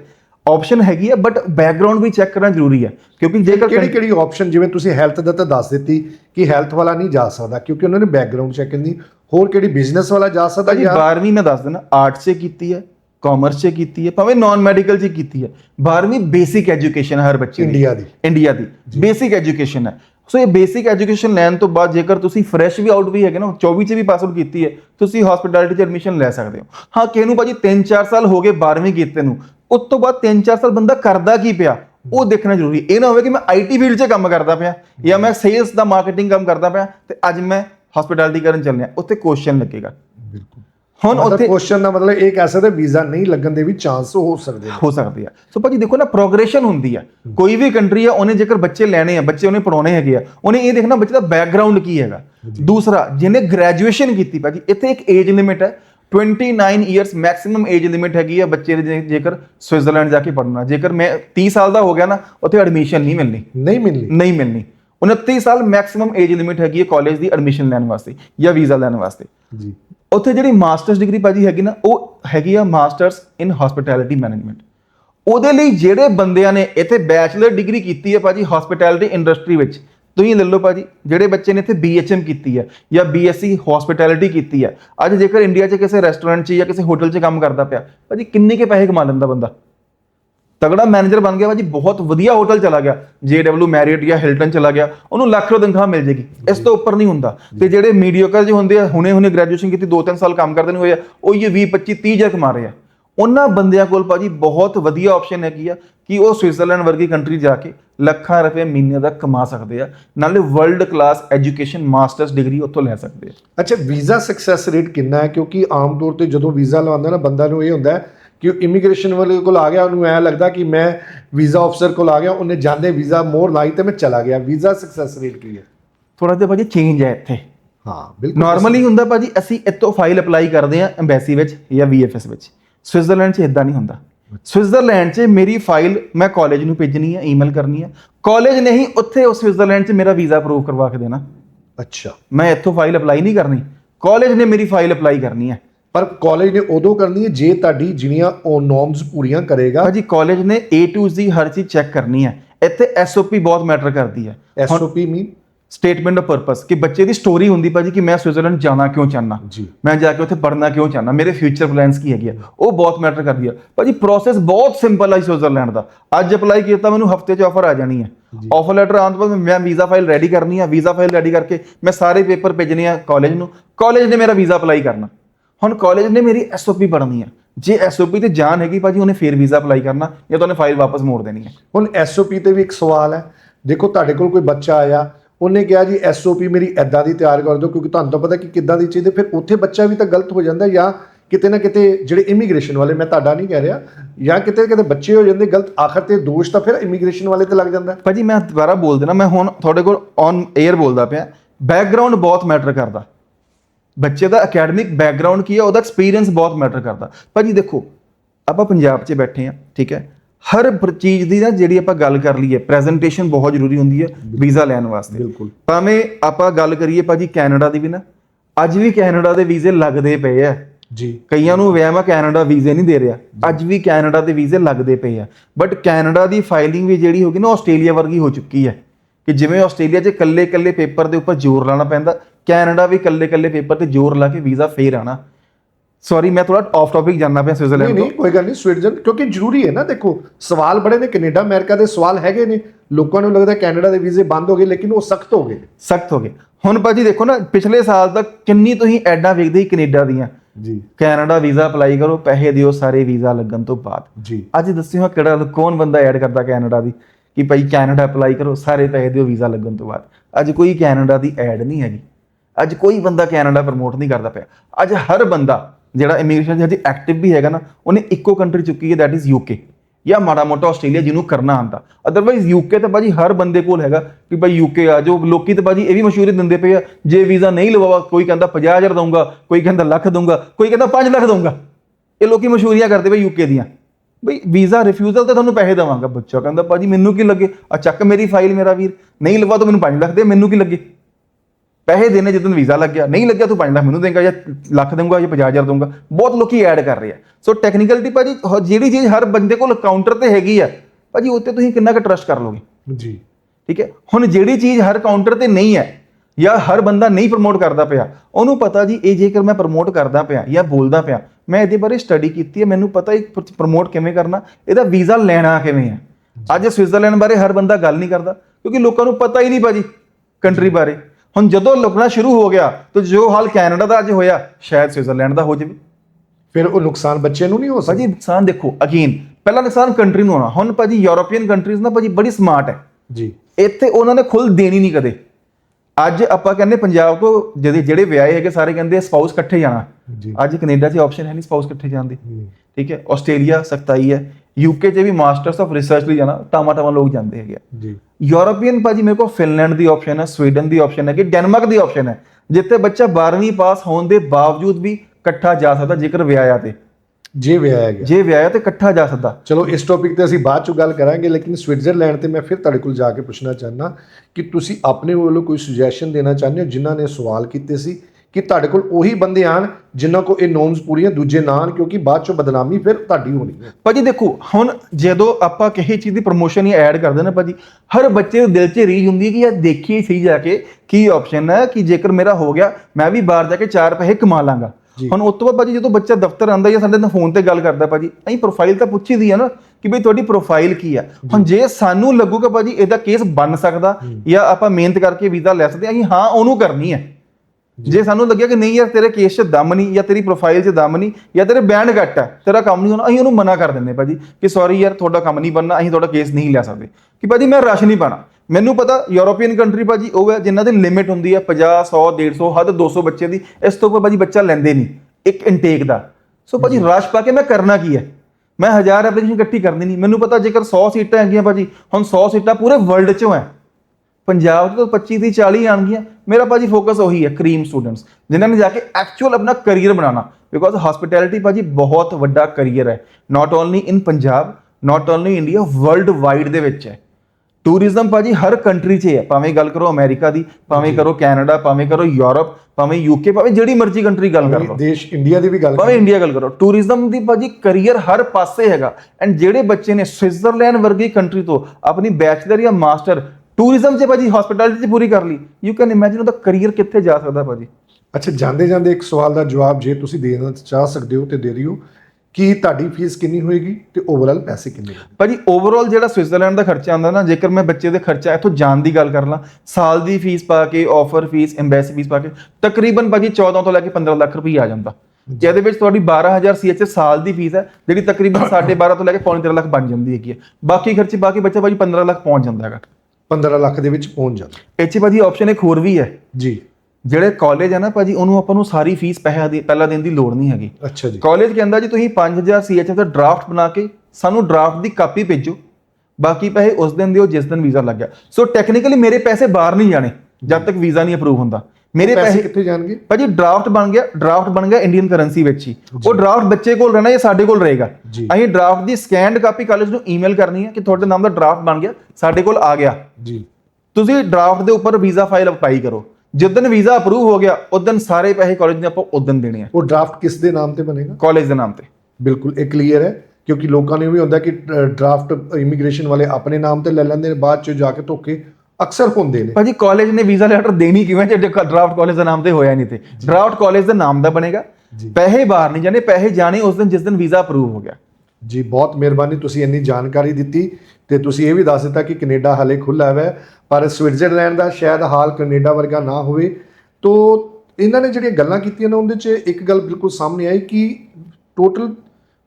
ਆਪਸ਼ਨ ਹੈਗੀ ਹੈ ਬਟ ਬੈਕਗ੍ਰਾਉਂਡ ਵੀ ਚੈੱਕ ਕਰਨਾ ਜ਼ਰੂਰੀ ਹੈ ਕਿਉਂਕਿ ਜੇਕਰ ਕਿਹੜੀ ਕਿਹੜੀ ਆਪਸ਼ਨ ਜਿਵੇਂ ਤੁਸੀਂ ਹੈਲਥ ਦਾ ਤਾਂ ਦੱਸ ਦਿੱਤੀ ਕਿ ਹੈਲਥ ਵਾਲਾ ਨਹੀਂ ਜਾ ਸਕਦਾ ਕਿਉਂਕਿ ਉਹਨਾਂ ਨੇ ਬੈਕਗ੍ਰਾਉਂਡ ਚੈੱਕ ਨਹੀਂ ਹੋਰ ਕਿਹੜੀ ਬਿਜ਼ਨਸ ਵਾਲਾ ਜਾ ਸਕਦਾ ਜਾਂ 12ਵੀਂ ਮੈਂ ਦੱਸ ਦਿੰਦਾ ਆਰਟਸ 'ਚ ਕੀਤੀ ਹੈ ਕਾਮਰਸ 'ਚ ਕੀਤੀ ਹੈ ਭਾਵੇਂ ਨਾਨ ਮੈਡੀਕਲ 'ਚ ਕੀਤੀ ਹੈ 12ਵੀਂ ਬੇਸਿਕ ਐਜੂਕੇਸ਼ਨ ਹਰ ਬੱਚੇ ਦੀ ਇੰਡੀਆ ਦੀ। ਇੰਡੀਆ ਦੀ। ਬੇਸਿਕ ਐਜੂਕੇਸ਼ਨ ਹੈ ਸੋ ਇਹ ਬੇਸਿਕ ਐਜੂਕੇਸ਼ਨ ਲੈਣ ਤੋਂ ਬਾਅਦ ਜੇਕਰ ਤੁਸੀਂ ਫਰੈਸ਼ ਵੀ ਆਊਟ ਵੀ ਹੈਗੇ ਨਾ 24 ਚ ਵੀ ਪਾਸ ਆਊਟ ਕੀਤੀ ਹੈ, ਤੁਸੀਂ ਹਸਪੀਟੈਲਿਟੀ 'ਚ ਐਡਮਿਸ਼ਨ ਲੈ ਸਕਦੇ ਹੋ। ਹਾਂ, ਕਿਸੇ ਨੂੰ ਭਾਜੀ 3-4 ਸਾਲ ਹੋ ਗਏ 12ਵੀਂ ਕੀਤੇ ਨੂੰ, ਉਸ ਤੋਂ ਬਾਅਦ 3-4 ਸਾਲ ਬੰਦਾ ਕਰਦਾ ਕੀ ਪਿਆ? ਉਹ ਦੇਖਣਾ ਜ਼ਰੂਰੀ ਇਹ ਨਾ ਹੋਵੇ ਕਿ ਮੈਂ ਆਈਟੀ ਫੀਲਡ 'ਚ ਕੰਮ ਕਰਦਾ ਪਿਆ ਜਾਂ ਮੈਂ ਸੇਲਸ ਦਾ ਮਾਰਕੀਟਿੰਗ ਕੰਮ ਕਰਦਾ ਪਿਆ ਤੇ ਅੱਜ ਮੈਂ ਹਸਪੀਟੈਲਿਟੀ ਕਰਨ ਚੱਲਿਆ। ਉੱਥੇ ਕੁਐਸਚਨ ਲੱਗੇਗਾ। ਬਿਲਕੁਲ। ਹੁਣ ਉੱਥੇ ਕੁਐਸਚਨ ਦਾ ਮਤਲਬ ਇਹ ਕਹਿ ਸਕਦੇ ਵੀਜ਼ਾ ਨਹੀਂ ਲੱਗਣ ਦੇ ਵੀ ਚਾਂਸ ਹੋ ਸਕਦੇ ਹੋ ਸਕਦੀ ਆ। ਸੋ ਭਾਜੀ ਦੇਖੋ ਨਾ ਪ੍ਰੋਗਰੈਸ਼ਨ ਹੁੰਦੀ ਆ। ਕੋਈ ਵੀ ਕੰਟਰੀ ਆ ਉਹਨੇ ਜੇਕਰ ਬੱਚੇ ਲੈਣੇ ਆ ਬੱਚੇ ਉਹਨੇ ਪੜਾਉਣੇ ਹੈਗੇ ਆ ਉਹਨੇ ਇਹ ਦੇਖਣਾ ਬੱਚੇ ਦਾ ਬੈਕਗ੍ਰਾਉਂਡ ਕੀ ਹੈਗਾ। ਦੂਸਰਾ ਜਿਹਨੇ ਗ੍ਰੈਜੂਏਸ਼ਨ ਕੀਤੀ ਭਾਜੀ ਇੱਥੇ ਇੱਕ ਏਜ ਲਿਮਿਟ ਹੈ। 29 ਇਅਰਸ ਮੈਕਸਿਮਮ ਏਜ ਲਿਮਿਟ ਹੈਗੀ ਆ ਬੱਚੇ ਦੇ ਜੇਕਰ ਸਵਿਟਜ਼ਰਲੈਂਡ ਜਾ ਕੇ ਪੜਨਾ ਜੇਕਰ ਮੈਂ 30 ਸਾਲ ਦਾ ਹੋ ਗਿਆ ਨਾ ਉੱਥੇ ਐਡਮਿਸ਼ਨ ਨਹੀਂ ਮਿਲਣੀ। ਨਹੀਂ ਮਿਲਣੀ। ਨਹੀਂ ਮਿਲਣੀ। 29 ਸਾਲ ਮੈਕਸਿਮਮ ਏਜ ਲਿਮਿਟ ਹੈਗੀ ਹੈ ਕਾਲਜ ਦੀ ਐਡਮਿਸ਼ਨ ਲੈਣ ਵਾਸਤੇ ਜਾਂ ਵੀਜ਼ਾ ਲੈਣ ਵਾਸਤੇ। ਜੀ। ਉੱਥੇ ਜਿਹੜੀ ਮਾਸਟਰਸ ਡਿਗਰੀ ਭਾਜੀ ਹੈਗੀ ਨਾ, ਉਹ ਹੈਗੀ ਆ ਮਾਸਟਰਸ ਇਨ ਹਸਪਿਟੈਲਿਟੀ ਮੈਨੇਜਮੈਂਟ ਉਹਦੇ ਲਈ ਜਿਹੜੇ ਬੰਦਿਆਂ ਨੇ ਇੱਥੇ ਬੈਚਲਰ ਡਿਗਰੀ ਕੀਤੀ ਹੈ ਭਾਜੀ ਹਸਪਿਟੈਲਿਟੀ ਇੰਡਸਟਰੀ ਵਿੱਚ, ਤੁਸੀਂ ਲੈ ਲਓ ਭਾਜੀ, ਜਿਹੜੇ ਬੱਚੇ ਨੇ ਇੱਥੇ BHM ਕੀਤੀ ਹੈ ਜਾਂ BSc ਹਸਪਿਟੈਲਿਟੀ ਕੀਤੀ ਹੈ ਅੱਜ ਜੇਕਰ ਇੰਡੀਆ 'ਚ ਕਿਸੇ ਰੈਸਟੋਰੈਂਟ 'ਚ ਜਾਂ ਕਿਸੇ ਹੋਟਲ 'ਚ ਕੰਮ ਕਰਦਾ ਪਿਆ, ਭਾਜੀ ਕਿੰਨੇ ਕੇ ਪੈਸੇ ਕਮਾ ਲੈਂਦਾ ਬੰਦਾ? ਤਗੜਾ ਮੈਨੇਜਰ ਬਣ ਗਿਆ ਭਾਜੀ ਬਹੁਤ ਵਧੀਆ ਹੋਟਲ ਚਲਾ ਗਿਆ। JW ਮੈਰੀਅਟ ਜਾਂ ਹਿਲਟਨ ਚਲਾ ਗਿਆ। ਉਹਨੂੰ ਲੱਖ ਰੁਪਏ ਤਨਖਾਹ ਮਿਲ ਜੇਗੀ ਇਸ ਤੋਂ ਉੱਪਰ ਨਹੀਂ ਹੁੰਦਾ। ਤੇ ਜਿਹੜੇ ਮੀਡੀਓਕਰ ਜਿਹੇ ਹੁੰਦੇ ਆ ਹੁਣੇ ਹੁਣੇ ਗ੍ਰੈਜੂਏਸ਼ਨ ਕੀਤੀ 2-3 ਸਾਲ ਕੰਮ ਕਰਦੇ ਨੇ ਹੋਏ ਆ, ਉਹ ਇਹ 20 25 30 ਹਜ਼ਾਰ ਕਮਾ ਰਹੇ ਆ। ਉਹਨਾਂ ਬੰਦਿਆਂ ਕੋਲ ਭਾਜੀ ਬਹੁਤ ਵਧੀਆ ਆਪਸ਼ਨ ਹੈਗੀ ਆ ਕਿ ਉਹ ਸਵਿਟਜ਼ਰਲੈਂਡ ਵਰਗੀ ਕੰਟਰੀ ਜਾ ਕੇ ਲੱਖਾਂ ਰੁਪਏ ਮਹੀਨੇ ਦਾ ਕਮਾ ਸਕਦੇ ਆ। ਨਾਲੇ world class education masters degree ਉੱਥੋਂ ਲੈ ਸਕਦੇ ਆ। ਅੱਛਾ, ਵੀਜ਼ਾ ਸਕਸੈਸ ਰੇਟ ਕਿੰਨਾ ਹੈ? ਕਿਉਂਕਿ ਆਮ ਤੌਰ ਤੇ ਜਦੋਂ ਵੀਜ਼ਾ ਲਵਾਉਂਦਾ ਨਾ, ਬੰਦਾ ਨੂੰ ਇਹ ਹੁੰਦਾ ਹੈ ਕਿ ਇਮੀਗ੍ਰੇਸ਼ਨ ਵਾਲੇ ਕੋਲ ਆ ਗਿਆ ਉਹਨੂੰ ਐ ਲੱਗਦਾ ਕਿ ਮੈਂ ਵੀਜ਼ਾ ਅਫਸਰ ਕੋਲ ਆ ਗਿਆ ਉਹਨੇ ਜਾਂਦੇ ਵੀਜ਼ਾ ਮੋਹਰ ਲਾਈ ਤੇ ਮੈਂ ਚਲਾ ਗਿਆ। ਵੀਜ਼ਾ ਸਕਸੈਸ ਰੇਟ ਕੀ ਹੈ? ਥੋੜਾ ਜਿਹਾ ਭਾਜੀ ਚੇਂਜ ਹੈ ਇੱਥੇ। ਹਾਂ ਬਿਲਕੁਲ। ਨਾਰਮਲੀ ਹੁੰਦਾ ਭਾਜੀ ਅਸੀਂ ਇੱਥੋਂ ਫਾਈਲ ਅਪਲਾਈ ਕਰਦੇ ਆ ਐਮਬੈਸੀ ਵਿੱਚ ਜਾਂ VFS ਵਿੱਚ। ਸਵਿਟਜ਼ਰਲੈਂਡ 'ਚ ਇਦਾਂ ਨਹੀਂ ਹੁੰਦਾ। ਸਵਿਟਜ਼ਰਲੈਂਡ 'ਚ ਮੇਰੀ ਫਾਈਲ ਮੈਂ ਕਾਲਜ ਨੂੰ ਭੇਜਣੀ ਹੈ ਈਮੇਲ ਕਰਨੀ ਹੈ ਕਾਲਜ ਨਹੀਂ ਉੱਥੇ ਉਸ ਸਵਿਟਜ਼ਰਲੈਂਡ 'ਚ ਮੇਰਾ ਵੀਜ਼ਾ ਅਪਰੂਵ ਕਰਵਾ ਕੇ ਦੇਣਾ। ਅੱਛਾ। ਮੈਂ ਇੱਥੋਂ ਫਾਈਲ ਅਪਲਾਈ ਨਹੀਂ ਕਰਨੀ। ਕਾਲਜ ਨੇ ਮੇਰੀ ਫਾਈਲ ਅਪਲਾਈ ਕਰਨੀ ਹੈ ਪਰ ਕਾਲਜ ਨੇ ਉਦੋਂ ਕਰਨੀ ਹੈ ਜੇ ਤੁਹਾਡੀ ਜਿਹੜੀਆਂ ਉਹ ਨੋਰਮਸ ਪੂਰੀਆਂ ਕਰੇਗਾ। ਭਾਜੀ ਕਾਲਜ ਨੇ A to Z ਹਰ ਚੀਜ਼ ਚੈੱਕ ਕਰਨੀ ਹੈ। ਇੱਥੇ SOP ਬਹੁਤ ਮੈਟਰ ਕਰਦੀ ਹੈ। SOP mean statement of purpose ਕਿ ਬੱਚੇ ਦੀ ਸਟੋਰੀ ਹੁੰਦੀ ਭਾਜੀ ਕਿ ਮੈਂ ਸਵਿਟਜ਼ਰਲੈਂਡ ਜਾਣਾ ਕਿਉਂ ਚਾਹਨਾ ਜੀ। ਮੈਂ ਜਾ ਕੇ ਉੱਥੇ ਪੜ੍ਹਨਾ ਕਿਉਂ ਚਾਹਨਾ ਮੇਰੇ ਫਿਊਚਰ ਪਲਾਨਸ ਕੀ ਹੈਗੇ ਆ? ਉਹ ਬਹੁਤ ਮੈਟਰ ਕਰਦੀ ਆ ਭਾਜੀ ਪ੍ਰੋਸੈਸ ਬਹੁਤ ਸਿੰਪਲ ਆ ਸਵਿਟਜ਼ਰਲੈਂਡ ਦਾ। ਅੱਜ ਅਪਲਾਈ ਕੀਤਾ ਮੈਨੂੰ ਹਫ਼ਤੇ 'ਚ ਆਫਰ ਆ ਜਾਣੀ ਹੈ। ਆਫਰ ਲੈਟਰ ਆਉਣ ਤੋਂ ਬਾਅਦ ਮੈਂ ਵੀਜ਼ਾ ਫਾਈਲ ਰੈਡੀ ਕਰਨੀ ਆ। ਵੀਜ਼ਾ ਫਾਈਲ ਰੈਡੀ ਕਰਕੇ ਮੈਂ ਸਾਰੇ ਪੇਪਰ ਭੇਜਣੇ ਆ ਕਾਲਜ ਨੂੰ। ਕਾਲਜ ਨੇ ਮੇਰਾ ਵੀਜ਼ਾ ਅਪਲਾਈ ਕਰਨਾ। ਹੁਣ ਕਾਲਜ ਨੇ ਮੇਰੀ ਐਸਓਪੀ ਪੜ੍ਹਨੀ ਆ। ਜੇ ਐਸਓਪੀ ਤੇ ਜਾਨ ਹੈਗੀ ਭਾਜੀ ਉਹਨੇ ਫੇਰ ਵੀਜ਼ਾ ਅਪਲਾਈ ਕਰਨਾ ਜਾਂ ਤਾਂ ਉਹਨੇ ਫਾਈਲ ਵਾਪਸ ਮੋੜ ਦੇਣੀ ਹੈ ਹੁਣ ਐਸਓਪੀ ਤੇ ਵੀ ਇੱਕ ਸਵਾਲ ਹੈ। ਦੇਖੋ ਤੁਹਾਡੇ ਕੋਲ ਕੋਈ ਬੱਚਾ ਆਇਆ ਉਹਨੇ ਕਿਹਾ ਜੀ ਐਸਓਪੀ ਮੇਰੀ ਐਦਾਂ ਦੀ ਤਿਆਰ ਕਰ ਦਿਓ ਕਿਉਂਕਿ ਤੁਹਾਨੂੰ ਤਾਂ ਪਤਾ ਕਿ ਕਿੱਦਾਂ ਦੀ ਚਾਹੀਦੀ ਫਿਰ ਉੱਥੇ ਬੱਚਾ ਵੀ ਤਾਂ ਗਲਤ ਹੋ ਜਾਂਦਾ ਜਾਂ ਕਿਤੇ ਨਾ ਕਿਤੇ ਜਿਹੜੇ ਇਮੀਗ੍ਰੇਸ਼ਨ ਵਾਲੇ ਮੈਂ ਤੁਹਾਡਾ ਨਹੀਂ ਕਹਿ ਰਿਹਾ ਜਾਂ ਕਿਤੇ ਕਿਤੇ ਬੱਚੇ ਹੋ ਜਾਂਦੇ ਗਲਤ ਆਖਰ ਤੇ ਦੋਸ਼ ਤਾਂ ਫਿਰ ਇਮੀਗ੍ਰੇਸ਼ਨ ਵਾਲੇ ਤੇ ਲੱਗ ਜਾਂਦਾ। ਭਾਜੀ ਮੈਂ ਦੁਬਾਰਾ ਬੋਲ ਦੇਣਾ ਮੈਂ ਹੁਣ ਤੁਹਾਡੇ ਕੋਲ ਔਨ 에ਅਰ ਬੋਲਦਾ ਪਿਆ। ਬੈਕਗ੍ਰਾਉਂਡ ਬਹੁਤ ਮੈਟਰ ਕਰਦਾ। ਬੱਚੇ ਦਾ ਅਕੈਡਮਿਕ ਬੈਕਗ੍ਰਾਉਂਡ ਕੀ ਹੈ ਉਹਦਾ ਐਕਸਪੀਰੀਅੰਸ ਬਹੁਤ ਮੈਟਰ ਕਰਦਾ। ਭਾਜੀ ਦੇਖੋ ਆਪਾਂ ਪੰਜਾਬ 'ਚ ਬੈਠੇ ਆ ਠੀਕ ਹੈ ਹਰ ਚੀਜ਼ ਦੀ ਨਾ ਜਿਹੜੀ ਆਪਾਂ ਗੱਲ ਕਰ ਲਈਏ ਪ੍ਰੈਜੈਂਟੇਸ਼ਨ ਬਹੁਤ ਜ਼ਰੂਰੀ ਹੁੰਦੀ ਹੈ ਵੀਜ਼ਾ ਲੈਣ ਵਾਸਤੇ। ਬਿਲਕੁਲ। ਭਾਵੇਂ ਆਪਾਂ ਗੱਲ ਕਰੀਏ ਭਾਜੀ ਕੈਨੇਡਾ ਦੀ ਵੀ ਨਾ ਅੱਜ ਵੀ ਕੈਨੇਡਾ ਦੇ ਵੀਜ਼ੇ ਲੱਗਦੇ ਪਏ ਆ। ਜੀ। ਕਈਆਂ ਨੂੰ ਵਹਿਮ ਆ ਕੈਨੇਡਾ ਵੀਜ਼ੇ ਨਹੀਂ ਦੇ ਰਿਹਾ। ਅੱਜ ਵੀ ਕੈਨੇਡਾ ਦੇ ਵੀਜ਼ੇ ਲੱਗਦੇ ਪਏ ਆ। ਬਟ ਕੈਨੇਡਾ ਦੀ ਫਾਈਲਿੰਗ ਵੀ ਜਿਹੜੀ ਹੋਗੀ ਨਾ ਆਸਟ੍ਰੇਲੀਆ ਵਰਗੀ ਹੋ ਚੁੱਕੀ ਹੈ ਕਿ ਜਿਵੇਂ ਆਸਟ੍ਰੇਲੀਆ 'ਚ ਕੱਲੇ ਕੱਲੇ ਪੇਪਰ ਦੇ ਉੱਪਰ ਜ਼ੋਰ ਲਾਣਾ ਪੈਂਦਾ ਕੈਨੇਡਾ ਵੀ ਕੱਲੇ ਕੱਲੇ ਪੇਪਰ ਤੇ ਜ਼ੋਰ ਲਾ ਕੇ ਵੀਜ਼ਾ ਫੇਰ ਆਣਾ ਸੌਰੀ ਮੈਂ ਥੋੜਾ ਆਫ ਟਾਪਿਕ ਜਾਨਣਾ ਪਿਆ ਸਵਿਟਜ਼ਰਲੈਂਡ ਤੋਂ ਨਹੀਂ ਕੋਈ ਗੱਲ ਨਹੀਂ ਸਵਿਟਜ਼ਰਲੈਂਡ ਕਿਉਂਕਿ ਜ਼ਰੂਰੀ ਹੈ ਨਾ ਦੇਖੋ ਸਵਾਲ ਬੜੇ ਨੇ ਕੈਨੇਡਾ ਅਮਰੀਕਾ ਦੇ ਸਵਾਲ ਹੈਗੇ ਨੇ। ਲੋਕਾਂ ਨੂੰ ਲੱਗਦਾ ਕੈਨੇਡਾ ਦੇ ਵੀਜ਼ੇ ਬੰਦ ਹੋ ਗਏ ਲੇਕਿਨ ਉਹ ਸਖਤ ਹੋ ਗਏ। ਸਖਤ ਹੋ ਗਏ। ਹੁਣ ਭਾਜੀ ਦੇਖੋ ਨਾ ਪਿਛਲੇ ਸਾਲ ਤੱਕ ਕਿੰਨੀ ਤੁਸੀਂ ਐਡਾਂ ਵੇਖਦੇ ਸੀ ਕੈਨੇਡਾ ਦੀਆਂ? ਜੀ। ਕੈਨੇਡਾ ਵੀਜ਼ਾ ਅਪਲਾਈ ਕਰੋ ਪੈਸੇ ਦਿਓ ਸਾਰੇ ਵੀਜ਼ਾ ਲੱਗਣ ਤੋਂ ਬਾਅਦ। ਜੀ। ਅੱਜ ਦੱਸਿਓ ਕਿਹੜਾ ਕੌਣ ਬੰਦਾ ਐਡ ਕਰਦਾ ਕੈਨੇਡਾ ਦੀ? ਕਿ ਭਾਈ ਕੈਨੇਡਾ ਅਪਲਾਈ ਕਰੋ ਸਾਰੇ ਪੈਸੇ ਦਿਓ ਵੀਜ਼ਾ ਲੱਗਣ ਤੋਂ ਬਾਅਦ। ਅੱਜ ਕੋਈ ਕੈਨੇਡਾ ਦੀ ਐਡ ਨਹੀਂ ਹੈਗੀ। ਅੱਜ ਕੋਈ ਬੰਦਾ ਕੈਨੇਡਾ ਪ੍ਰਮੋਟ ਨਹੀਂ ਕਰਦਾ ਪਿਆ। ਅੱਜ ਹਰ ਬੰਦਾ ਜਿਹੜਾ ਇਮੀਗ੍ਰੇਸ਼ਨ ਦੇ ਹਜੇ ਐਕਟਿਵ ਵੀ ਹੈਗਾ ਨਾ, ਉਹਨੇ ਇੱਕੋ ਕੰਟਰੀ ਚੁੱਕੀ ਹੈ ਦੈਟ ਇਜ਼ ਯੂਕੇ ਜਾਂ ਮਾੜਾ ਮੋਟਾ ਆਸਟ੍ਰੇਲੀਆ ਜਿਹਨੂੰ ਕਰਨਾ ਆਂਦਾ ਅਦਰਵਾਈਜ਼ ਯੂਕੇ ਤਾਂ ਬਾਜੀ ਹਰ ਬੰਦੇ ਕੋਲ ਹੈਗਾ ਕਿ ਭਾਈ ਯੂਕੇ ਆ ਜੋ ਲੋਕੀ ਤਾਂ ਬਾਜੀ ਇਹ ਵੀ ਮਸ਼ਹੂਰੀ ਦਿੰਦੇ ਪਏ ਆ, ਜੇ ਵੀਜ਼ਾ ਨਹੀਂ ਲਵਾਵਾ, ਕੋਈ ਕਹਿੰਦਾ 50000 ਦਊਂਗਾ, ਕੋਈ ਕਹਿੰਦਾ ਲੱਖ ਦਊਂਗਾ, ਕੋਈ ਕਹਿੰਦਾ 5 ਲੱਖ ਦਊਂਗਾ। ਇਹ ਲੋਕੀ ਮਸ਼ਹੂਰੀਆਂ ਕਰਦੇ ਪਏ ਯੂਕੇ ਦੀਆਂ। ਬਈ ਵੀਜ਼ਾ ਰਿਫਿਊਜ਼ਲ ਤੇ ਤੁਹਾਨੂੰ ਪੈਸੇ ਦੇਵਾਂਗਾ ਬੱਚਾ ਕਹਿੰਦਾ ਭਾਜੀ ਮੈਨੂੰ ਕੀ ਲੱਗੇ? ਆ ਚੱਕ ਮੇਰੀ ਫਾਈਲ ਮੇਰਾ ਵੀਰ। ਨਹੀਂ ਲਵਾ ਤਾਂ ਮੈਨੂੰ 5 ਲੱਖ ਦੇ, ਮੈਨੂੰ ਕੀ ਲੱਗੇ? ਪੈਸੇ ਦੇਣੇ ਜਦੋਂ ਵੀਜ਼ਾ ਲੱਗਿਆ ਨਹੀਂ ਲੱਗਿਆ ਤੂੰ 5 ਲੱਖ ਮੈਨੂੰ ਦੇਂਗਾ ਜਾਂ ਲੱਖ ਦੇਂਗਾ ਜਾਂ 50000 ਦਊਂਗਾ ਬਹੁਤ ਲੋਕੀ ਐਡ ਕਰ ਰਹੇ ਆ। ਸੋ ਟੈਕਨੀਕਲਿਟੀ ਭਾਜੀ ਜਿਹੜੀ ਚੀਜ਼ ਹਰ ਬੰਦੇ ਕੋਲ ਕਾਊਂਟਰ ਤੇ ਹੈਗੀ ਆ ਭਾਜੀ ਉੱਤੇ ਤੁਸੀਂ ਕਿੰਨਾ ਕੁ ਟਰਸਟ ਕਰ ਲੋਗੇ ਜੀ। ਠੀਕ ਹੈ? ਹੁਣ ਜਿਹੜੀ ਚੀਜ਼ ਹਰ ਕਾਊਂਟਰ ਤੇ ਨਹੀਂ ਹੈ ਜਾਂ ਹਰ ਬੰਦਾ ਨਹੀਂ ਪ੍ਰਮੋਟ ਕਰਦਾ ਪਿਆ ਉਹਨੂੰ ਪਤਾ ਜੀ ਇਹ ਜੇਕਰ ਮੈਂ ਪ੍ਰਮੋਟ ਕਰਦਾ ਪਿਆ ਜਾਂ ਬੋਲਦਾ ਪਿਆ ਮੈਂ ਇਹਦੇ ਬਾਰੇ ਸਟੱਡੀ ਕੀਤੀ ਹੈ ਮੈਨੂੰ ਪਤਾ ਇਹ ਪ੍ਰਮੋਟ ਕਿਵੇਂ ਕਰਨਾ ਇਹਦਾ ਵੀਜ਼ਾ ਲੈਣਾ ਕਿਵੇਂ ਹੈ। ਅੱਜ ਸਵਿਟਜ਼ਰਲੈਂਡ ਬਾਰੇ ਹਰ ਬੰਦਾ ਗੱਲ ਨਹੀਂ ਕਰਦਾ ਕਿਉਂਕਿ ਲੋਕਾਂ ਨੂੰ ਪਤਾ ਹੀ ਨਹੀਂ ਭਾਜੀ ਕੰਟਰੀ ਬਾਰੇ। ਹੁਣ ਜਦੋਂ ਲੱਗਣਾ ਸ਼ੁਰੂ ਹੋ ਗਿਆ ਤਾਂ ਜੋ ਹਾਲ ਕੈਨੇਡਾ ਦਾ ਅੱਜ ਹੋਇਆ ਸ਼ਾਇਦ ਸਵਿਟਜ਼ਰਲੈਂਡ ਦਾ ਹੋ ਜਾਵੇ। ਫਿਰ ਉਹ ਨੁਕਸਾਨ ਬੱਚੇ ਨੂੰ ਨਹੀਂ ਹੋ ਸਕਦਾ? ਭਾਜੀ ਨੁਕਸਾਨ ਦੇਖੋ ਅਗੇਨ ਪਹਿਲਾ ਨੁਕਸਾਨ ਕੰਟਰੀ ਨੂੰ ਹੋਣਾ। ਹੁਣ ਭਾਜੀ ਯੂਰੋਪੀਅਨ ਕੰਟਰੀਜ਼ ਨਾ ਭਾਜੀ ਬੜੀ ਸਮਾਰਟ ਹੈ। ਜੀ। ਇੱਥੇ ਉਹਨਾਂ ਨੇ ਖੁੱਲ ਦੇਣੀ ਨਹੀਂ ਕਦੇ। ਅੱਜ ਆਪਾਂ ਕਹਿੰਦੇ ਪੰਜਾਬ ਤੋਂ ਜਿਹੜੇ ਜਿਹੜੇ ਵਿਆਹੇ ਹੈਗੇ ਸਾਰੇ ਕਹਿੰਦੇ ਸਪਾਊਸ ਇਕੱਠੇ ਜਾਣਾ। ਅੱਜ ਕੈਨੇਡਾ 'ਚ ਆਪਸ਼ਨ ਹੈ ਨਹੀਂ ਸਪਾਊਸ ਇਕੱਠੇ ਜਾਣ ਦੀ। ਠੀਕ ਹੈ ਆਸਟ੍ਰੇਲੀਆ ਸਖਤਾਈ ਹੈ। ਯੂਕੇ 'ਚ ਵੀ ਮਾਸਟਰਸ ਆਫ ਰਿਸਰਚ ਲਈ ਜਾਣਾ ਟਾਮਾ ਟਾਮਾ ਲੋਕ ਜਾਂਦੇ ਹੈਗੇ ਆ। ਜੀ। ਯੂਰੋਪੀਅਨ ਭਾਜੀ ਮੇਰੇ ਕੋਲ ਫਿਨਲੈਂਡ ਦੀ ਆਪਸ਼ਨ ਹੈ ਸਵੀਡਨ ਦੀ ਆਪਸ਼ਨ ਹੈ ਕਿ ਡੈਨਮਾਰਕ ਦੀ ਆਪਸ਼ਨ ਹੈ। ਜਿੱਥੇ ਬੱਚਾ 12ਵੀਂ ਪਾਸ ਹੋਣ ਦੇ ਬਾਵਜੂਦ ਵੀ ਇਕੱਠਾ ਜਾ ਸਕਦਾ ਜੇਕਰ ਵਿਆਹਿਆ ਤੇ। ਜੇ ਵਿਆਹਿਆ ਗਿਆ। ਜੇ ਵਿਆਹਿਆ ਤੇ ਇਕੱਠਾ ਜਾ ਸਕਦਾ। ਚਲੋ ਇਸ ਟੌਪਿਕ ਤੇ ਅਸੀਂ ਬਾਅਦ ਚ ਗੱਲ ਕਰਾਂਗੇ ਲੇਕਿਨ ਸਵਿਟਜ਼ਰਲੈਂਡ ਤੇ ਮੈਂ ਫਿਰ ਤੁਹਾਡੇ ਕੋਲ ਜਾ ਕੇ ਪੁੱਛਣਾ ਚਾਹਨਾ ਕਿ ਤੁਸੀਂ ਆਪਣੇ ਵੱਲੋਂ ਕੋਈ ਸੁਜੈਸ਼ਨ ਦੇਣਾ ਚਾਹੁੰਦੇ ਹੋ ਜਿਨ੍ਹਾਂ ਨੇ ਸਵਾਲ ਕੀਤੇ ਸੀ? ਕਿ ਤੁਹਾਡੇ ਕੋਲ ਉਹੀ ਬੰਦੇ ਆਣ ਜਿਨ੍ਹਾਂ ਕੋ ਇਹ ਨੋਰਮਸ ਪੂਰੀਆਂ ਦੂਜੇ ਨਾ ਆਉਣ ਕਿਉਂਕਿ ਬਾਅਦ ਚੋਂ ਬਦਨਾਮੀ ਫਿਰ ਤੁਹਾਡੀ ਹੋਣੀ ਹੈ। ਭਾਜੀ ਦੇਖੋ ਹੁਣ ਜਦੋਂ ਆਪਾਂ ਕਿਸੇ ਚੀਜ਼ ਦੀ ਪ੍ਰੋਮੋਸ਼ਨ ਜਾਂ ਐਡ ਕਰਦੇ ਨਾ ਭਾਜੀ ਹਰ ਬੱਚੇ ਦੇ ਦਿਲ 'ਚ ਰੀਝ ਹੁੰਦੀ ਹੈ ਕਿ ਯਾਰ ਦੇਖੀਏ ਸਹੀ ਜਾ ਕੇ ਕੀ ਆਪਸ਼ਨ ਹੈ ਕਿ ਜੇਕਰ ਮੇਰਾ ਹੋ ਗਿਆ ਮੈਂ ਵੀ ਬਾਹਰ ਜਾ ਕੇ ਚਾਰ ਪੈਸੇ ਕਮਾ ਲਾਂਗਾ। ਹੁਣ ਉਸ ਤੋਂ ਬਾਅਦ ਭਾਜੀ ਜਦੋਂ ਬੱਚਾ ਦਫ਼ਤਰ ਆਂਦਾ ਜਾਂ ਸਾਡੇ ਨਾਲ ਫੋਨ ਤੇ ਗੱਲ ਕਰਦਾ ਭਾਜੀ ਅਸੀਂ ਪ੍ਰੋਫਾਈਲ ਤਾਂ ਪੁੱਛੀ ਦੀ ਆ ਨਾ ਕਿ ਬਈ ਤੁਹਾਡੀ ਪ੍ਰੋਫਾਈਲ ਕੀ ਆ। ਹੁਣ ਜੇ ਸਾਨੂੰ ਲੱਗੂਗਾ ਭਾਜੀ ਇਹਦਾ ਕੇਸ ਬਣ ਸਕਦਾ ਜਾਂ ਆਪਾਂ ਮਿਹਨਤ ਕਰਕੇ ਵੀਜ਼ਾ ਲੈ ਸਕਦੇ ਹਾਂ ਅਸੀਂ ਹਾਂ ਉਹਨੂੰ ਕਰਨੀ ਹੈ। ਜੇ। ਸਾਨੂੰ ਲੱਗਿਆ ਕਿ ਨਹੀਂ ਯਾਰ ਤੇਰੇ ਕੇਸ 'ਚ ਦਮ ਨਹੀਂ ਜਾਂ ਤੇਰੀ ਪ੍ਰੋਫਾਈਲ 'ਚ ਦਮ ਨਹੀਂ ਜਾਂ ਤੇਰੇ ਬੈਂਡ ਘੱਟ ਹੈ ਤੇਰਾ ਕੰਮ ਨਹੀਂ ਹੋਣਾ ਅਸੀਂ ਉਹਨੂੰ ਮਨਾ ਕਰ ਦਿੰਦੇ ਭਾਜੀ ਕਿ ਸੌਰੀ ਯਾਰ ਤੁਹਾਡਾ ਕੰਮ ਨਹੀਂ ਬਣਨਾ ਅਸੀਂ ਤੁਹਾਡਾ ਕੇਸ ਨਹੀਂ ਲੈ ਸਕਦੇ। ਕਿ ਭਾਜੀ ਮੈਂ ਰਸ਼ ਨਹੀਂ ਪਾਣਾ ਮੈਨੂੰ ਪਤਾ ਯੂਰੋਪੀਅਨ ਕੰਟਰੀ ਭਾਜੀ ਉਹ ਹੈ ਜਿਨ੍ਹਾਂ ਦੀ ਲਿਮਿਟ ਹੁੰਦੀ ਹੈ 50 100 150 ਹੱਦ 200 ਬੱਚੇ ਦੀ। ਇਸ ਤੋਂ ਉੱਪਰ ਭਾਜੀ ਬੱਚਾ ਲੈਂਦੇ ਨਹੀਂ ਇੱਕ ਇਨਟੇਕ ਦਾ। ਸੋ ਭਾਜੀ ਰਸ਼ ਪਾ ਕੇ ਮੈਂ ਕਰਨਾ ਕੀ ਹੈ ਮੈਂ ਹਜ਼ਾਰ ਐਪਲੀਕੇਸ਼ਨ ਇਕੱਠੀ ਕਰਨੀ ਨਹੀਂ। ਮੈਨੂੰ ਪਤਾ ਜੇਕਰ 100 ਸੀਟਾਂ ਹੈਗੀਆਂ ਭਾਜੀ ਹੁਣ 100 ਸੀਟਾਂ ਪੂਰੇ ਵਰਲਡ 'ਚੋਂ ਹੈ। ਪੰਜਾਬ ਤੋਂ 25 ਦੀ 40 ਆਣਗੀਆਂ ਮੇਰਾ ਭਾਜੀ ਫੋਕਸ ਉਹੀ ਹੈ ਕਰੀਮ ਸਟੂਡੈਂਟਸ ਜਿਨ੍ਹਾਂ ਨੇ ਜਾ ਕੇ ਐਕਚੁਅਲ ਆਪਣਾ ਕੈਰੀਅਰ ਬਣਾਉਣਾ। ਬਿਕੋਜ਼ ਹਸਪਿਟੈਲਿਟੀ ਭਾਜੀ ਬਹੁਤ ਵੱਡਾ ਕੈਰੀਅਰ ਹੈ। Not only in Punjab not only India worldwide ਦੇ ਵਿੱਚ ਹੈ। ਟੂਰਿਜ਼ਮ ਭਾਜੀ ਹਰ ਕੰਟਰੀ 'ਚ ਹੈ ਭਾਵੇਂ ਗੱਲ ਕਰੋ ਅਮਰੀਕਾ ਦੀ ਭਾਵੇਂ ਕਰੋ ਕੈਨੇਡਾ ਭਾਵੇਂ ਕਰੋ ਯੂਰਪ ਭਾਵੇਂ ਯੂਕੇ ਭਾਵੇਂ ਜਿਹੜੀ ਮਰਜ਼ੀ ਕੰਟਰੀ ਗੱਲ ਕਰ ਲਓ। ਦੇਸ਼ ਇੰਡੀਆ ਦੀ ਵੀ ਗੱਲ ਭਾਵੇਂ ਇੰਡੀਆ ਗੱਲ ਕਰੋ। ਟੂਰਿਜ਼ਮ ਦੀ ਭਾਜੀ ਕੈਰੀਅਰ ਹਰ ਪਾਸੇ ਹੈਗਾ। ਐਂਡ ਜਿਹੜੇ ਬੱਚੇ ਨੇ ਸਵਿਟਜ਼ਰਲੈਂਡ ਵਰਗੀ ਕੰਟਰੀ ਤੋਂ ਆਪਣੀ ਬੈਚਲਰ ਜਾਂ ਮਾਸਟਰ ਟੂਰਿਜ਼ਮ 'ਚ ਭਾਜੀ ਹਸਪੀਟੈਲਿਟੀ 'ਚ ਪੂਰੀ ਕਰ ਲਈ। ਯੂ ਕੈਨ ਇਮੇਜਿਨ ਉਹਦਾ ਕੈਰੀਅਰ ਕਿੱਥੇ ਜਾ ਸਕਦਾ ਭਾਜੀ। ਅੱਛਾ ਜਾਂਦੇ ਜਾਂਦੇ ਇੱਕ ਸਵਾਲ ਦਾ ਜਵਾਬ ਜੇ ਤੁਸੀਂ ਦੇਣਾ ਚਾਹ ਸਕਦੇ ਹੋ ਤੇ ਦੇ ਦਿਓ। ਕਿ ਤੁਹਾਡੀ ਫੀਸ ਕਿੰਨੀ ਹੋਏਗੀ ਤੇ ਓਵਰਆਲ ਪੈਸੇ ਕਿੰਨੇ? ਭਾਜੀ ਓਵਰਆਲ ਜਿਹੜਾ ਸਵਿਟਜ਼ਰਲੈਂਡ ਦਾ ਖਰਚਾ ਆਉਂਦਾ ਨਾ ਜੇਕਰ ਮੈਂ ਬੱਚੇ ਦੇ ਖਰਚਾ ਇੱਥੋਂ ਜਾਣ ਦੀ ਗੱਲ ਕਰ ਲਾਂ ਸਾਲ ਦੀ ਫੀਸ ਪਾ ਕੇ ਆਫਰ ਫੀਸ ਐਮਬੈਸੀ ਫੀਸ ਪਾ ਕੇ ਤਕਰੀਬਨ ਭਾਜੀ 14 ਤੋਂ ਲੈ ਕੇ 15 ਲੱਖ ਰੁਪਏ ਆ ਜਾਂਦਾ। ਜਿਹਦੇ ਵਿੱਚ ਤੁਹਾਡੀ 12000 ਸੀਐਚ ਸਾਲ ਦੀ ਫੀਸ ਹੈ ਜਿਹੜੀ ਤਕਰੀਬਨ 12.5 ਤੋਂ ਲੈ ਕੇ ਪੌਣੇ 13 ਲੱਖ ਬਣ ਜਾਂਦੀ ਹੈਗੀ ਹੈ। ਬਾਕੀ ਖਰਚੇ ਬਾਕੀ ਬੱਚਾ ਭਾਜੀ 15 ਲੱਖ ਪਹੁੰਚ ਜਾਂਦਾ ਹੈਗਾ। 15 ਲੱਖ ਦੇ ਵਿੱਚ ਪਹੁੰਚ ਜਾਂਦਾ। ਇਹ 'ਚ ਭਾਜੀ ਆਪਸ਼ਨ ਇੱਕ ਹੋਰ ਵੀ ਹੈ। ਜੀ। ਜਿਹੜੇ ਕਾਲਜ ਹੈ ਨਾ ਭਾਜੀ ਉਹਨੂੰ ਆਪਾਂ ਨੂੰ ਸਾਰੀ ਫੀਸ ਪਹਿਲਾਂ ਦੀ ਪਹਿਲਾਂ ਦੇਣ ਦੀ ਲੋੜ ਨਹੀਂ ਹੈਗੀ। ਅੱਛਾ ਜੀ। ਕਾਲਜ ਕਹਿੰਦਾ ਜੀ ਤੁਸੀਂ 5000 ਸੀਐਚ ਦਾ ਡਰਾਫਟ ਬਣਾ ਕੇ ਸਾਨੂੰ ਡਰਾਫਟ ਦੀ ਕਾਪੀ ਭੇਜੋ। ਬਾਕੀ ਪੈਸੇ ਉਸ ਦਿਨ ਦਿਓ ਜਿਸ ਦਿਨ ਵੀਜ਼ਾ ਲੱਗਿਆ ਸੋ ਟੈਕਨੀਕਲੀ ਮੇਰੇ ਪੈਸੇ ਬਾਹਰ ਨਹੀਂ ਜਾਣੇ ਜਦ ਤੱਕ ਵੀਜ਼ਾ ਨਹੀਂ ਅਪਰੂਵ ਹੁੰਦਾ। ਮੇਰੇ ਪੈਸੇ ਕਿੱਥੇ ਜਾਣਗੇ? ਭਾਜੀ ਡਰਾਫਟ ਬਣ ਗਿਆ ਡਰਾਫਟ ਬਣ ਗਿਆ ਇੰਡੀਅਨ ਕਰੰਸੀ ਵਿੱਚ ਹੀ। ਉਹ ਡਰਾਫਟ ਬੱਚੇ ਕੋਲ ਰਹਿਣਾ ਜਾਂ ਸਾਡੇ ਕੋਲ ਰਹੇਗਾ। ਅਸੀਂ ਡਰਾਫਟ ਦੀ ਸਕੈਨਡ ਕਾਪੀ ਕਾਲਜ ਨੂੰ ਈਮੇਲ ਕਰਨੀ ਹੈ ਕਿ ਤੁਹਾਡੇ ਨਾਮ ਦਾ ਡਰਾਫਟ ਬਣ ਗਿਆ ਸਾਡੇ ਕੋਲ ਆ ਗਿਆ। ਜੀ। ਤੁਸੀਂ ਡਰਾਫਟ ਦੇ ਉੱਪਰ ਵੀਜ਼ਾ ਫਾਈਲ ਅਪਲਾਈ ਕਰੋ। ਜਿਸ ਦਿਨ ਵੀਜ਼ਾ ਅਪਰੂਵ ਹੋ ਗਿਆ ਉਸ ਦਿਨ ਸਾਰੇ ਪੈਸੇ ਕਾਲਜ ਨੇ ਆਪਾਂ ਉਸ ਦਿਨ ਦੇਣੇ ਆ। ਉਹ ਡਰਾਫਟ ਕਿਸ ਦੇ ਨਾਮ ਤੇ ਬਣੇਗਾ? ਕਾਲਜ ਦੇ ਨਾਮ ਤੇ। ਬਿਲਕੁਲ ਇਹ ਕਲੀਅਰ ਹੈ ਕਿਉਂਕਿ ਲੋਕਾਂ ਨੂੰ ਇਹ ਵੀ ਹੁੰਦਾ ਕਿ ਡਰਾਫਟ ਇਮੀਗ੍ਰੇਸ਼ਨ ਵਾਲੇ ਆਪਣੇ ਨਾਮ ਤੇ ਲੈ ਲੈਂਦੇ ਨੇ ਬਾਅਦ ਚ ਜਾ ਕੇ ਧੋਖੇ ਅਕਸਰ ਹੁੰਦੇ ਨੇ। ਭਾਜੀ ਕਾਲਜ ਨੇ ਵੀਜ਼ਾ ਲੈਟਰ ਦੇਣੀ ਕਿਵੇਂ? ਜੇ ਡਰਾਫਟ ਕਾਲਜ ਦਾ ਨਾਮ ਤੇ ਹੋਇਆ ਨਹੀਂ ਤੇ। ਡਰਾਫਟ ਕਾਲਜ ਦਾ ਨਾਮ ਦਾ ਬਣੇਗਾ। ਪੈਸੇ ਬਾਹਰ ਨਹੀਂ ਜਾਣੇ ਪੈਸੇ ਜਾਣੇ ਉਸ ਦਿਨ ਜਿਸ ਦਿਨ ਵੀਜ਼ਾ ਅਪਰੂਵ ਹੋ ਗਿਆ। ਜੀ ਬਹੁਤ ਮਿਹਰਬਾਨੀ ਤੁਸੀਂ ਇੰਨੀ ਜਾਣਕਾਰੀ ਦਿੱਤੀ ਤੇ ਤੁਸੀਂ ਇਹ ਵੀ ਦੱਸ ਦਿੱਤਾ ਕਿ ਕੈਨੇਡਾ ਹਾਲੇ ਖੁੱਲ੍ਹਾ ਹੈ ਪਰ ਸਵਿਟਜ਼ਰਲੈਂਡ ਦਾ ਸ਼ਾਇਦ ਹਾਲ ਕੈਨੇਡਾ ਵਰਗਾ ਨਾ ਹੋਵੇ। ਤੋਂ ਇਹਨਾਂ ਨੇ ਜਿਹੜੀਆਂ ਗੱਲਾਂ ਕੀਤੀਆਂ ਨੇ ਉਹਦੇ 'ਚ ਇੱਕ ਗੱਲ ਬਿਲਕੁਲ ਸਾਹਮਣੇ ਆਈ ਕਿ ਟੋਟਲ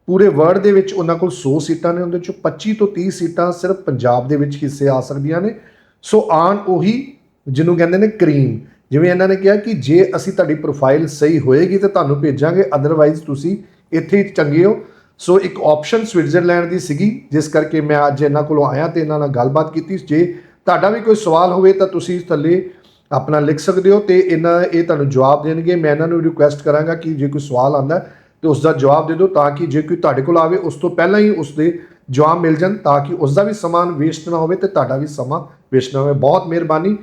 ਪੂਰੇ ਵਰਲਡ ਦੇ ਵਿੱਚ ਉਹਨਾਂ ਕੋਲ 100 ਸੀਟਾਂ ਨੇ ਉਹਦੇ 'ਚੋਂ 25 ਤੋਂ 30 ਸੀਟਾਂ ਸਿਰਫ ਪੰਜਾਬ ਦੇ ਵਿੱਚ ਹਿੱਸੇ ਆ ਸਕਦੀਆਂ ਨੇ। ਸੋ ਆਣ ਉਹੀ ਜਿਹਨੂੰ ਕਹਿੰਦੇ ਨੇ ਕਰੀਮ। ਜਿਵੇਂ ਇਹਨਾਂ ਨੇ ਕਿਹਾ ਕਿ ਜੇ ਅਸੀਂ ਤੁਹਾਡੀ ਪ੍ਰੋਫਾਈਲ ਸਹੀ ਹੋਏਗੀ ਤਾਂ ਤੁਹਾਨੂੰ ਭੇਜਾਂਗੇ ਅਦਰਵਾਈਜ਼ ਤੁਸੀਂ ਇੱਥੇ ਹੀ ਚੰਗੇ ਹੋ। ਸੋ ਇੱਕ ਆਪਸ਼ਨ ਸਵਿਟਜ਼ਰਲੈਂਡ ਦੀ ਸੀਗੀ, ਜਿਸ ਕਰਕੇ ਮੈਂ ਅੱਜ ਇਹਨਾਂ ਕੋਲੋਂ ਆਇਆ ਤੇ ਇਹਨਾਂ ਨਾਲ ਗੱਲਬਾਤ ਕੀਤੀ। ਜੇ ਤੁਹਾਡਾ ਵੀ ਕੋਈ ਸਵਾਲ ਹੋਵੇ ਤਾਂ ਤੁਸੀਂ ਥੱਲੇ ਆਪਣਾ ਲਿਖ ਸਕਦੇ ਹੋ ਤੇ ਇਹਨਾਂ ਇਹ ਤੁਹਾਨੂੰ ਜਵਾਬ ਦੇਣਗੇ। ਮੈਂ ਇਹਨਾਂ ਨੂੰ ਰਿਕੁਐਸਟ ਕਰਾਂਗਾ ਕਿ ਜੇ ਕੋਈ ਸਵਾਲ ਆਂਦਾ ਤੇ ਉਸ ਦਾ ਜਵਾਬ ਦੇ ਦਿਓ ਤਾਂ ਕਿ ਜੇ ਕੋਈ ਤੁਹਾਡੇ ਕੋਲ ਆਵੇ, ਉਸ ਤੋਂ ਪਹਿਲਾਂ ਹੀ ਉਸ ਦੇ ਜਵਾਬ ਮਿਲ ਜਾਣ ਤਾਂ ਕਿ ਉਸ ਦਾ ਵੀ ਸਮਾਨ ਵੇਸਟ ਨਾ ਹੋਵੇ ਤੇ ਤੁਹਾਡਾ ਵੀ ਸਮਾਂ ਵੇਸਟ ਨਾ ਹੋਵੇ। ਬਹੁਤ ਮਿਹਰਬਾਨੀ।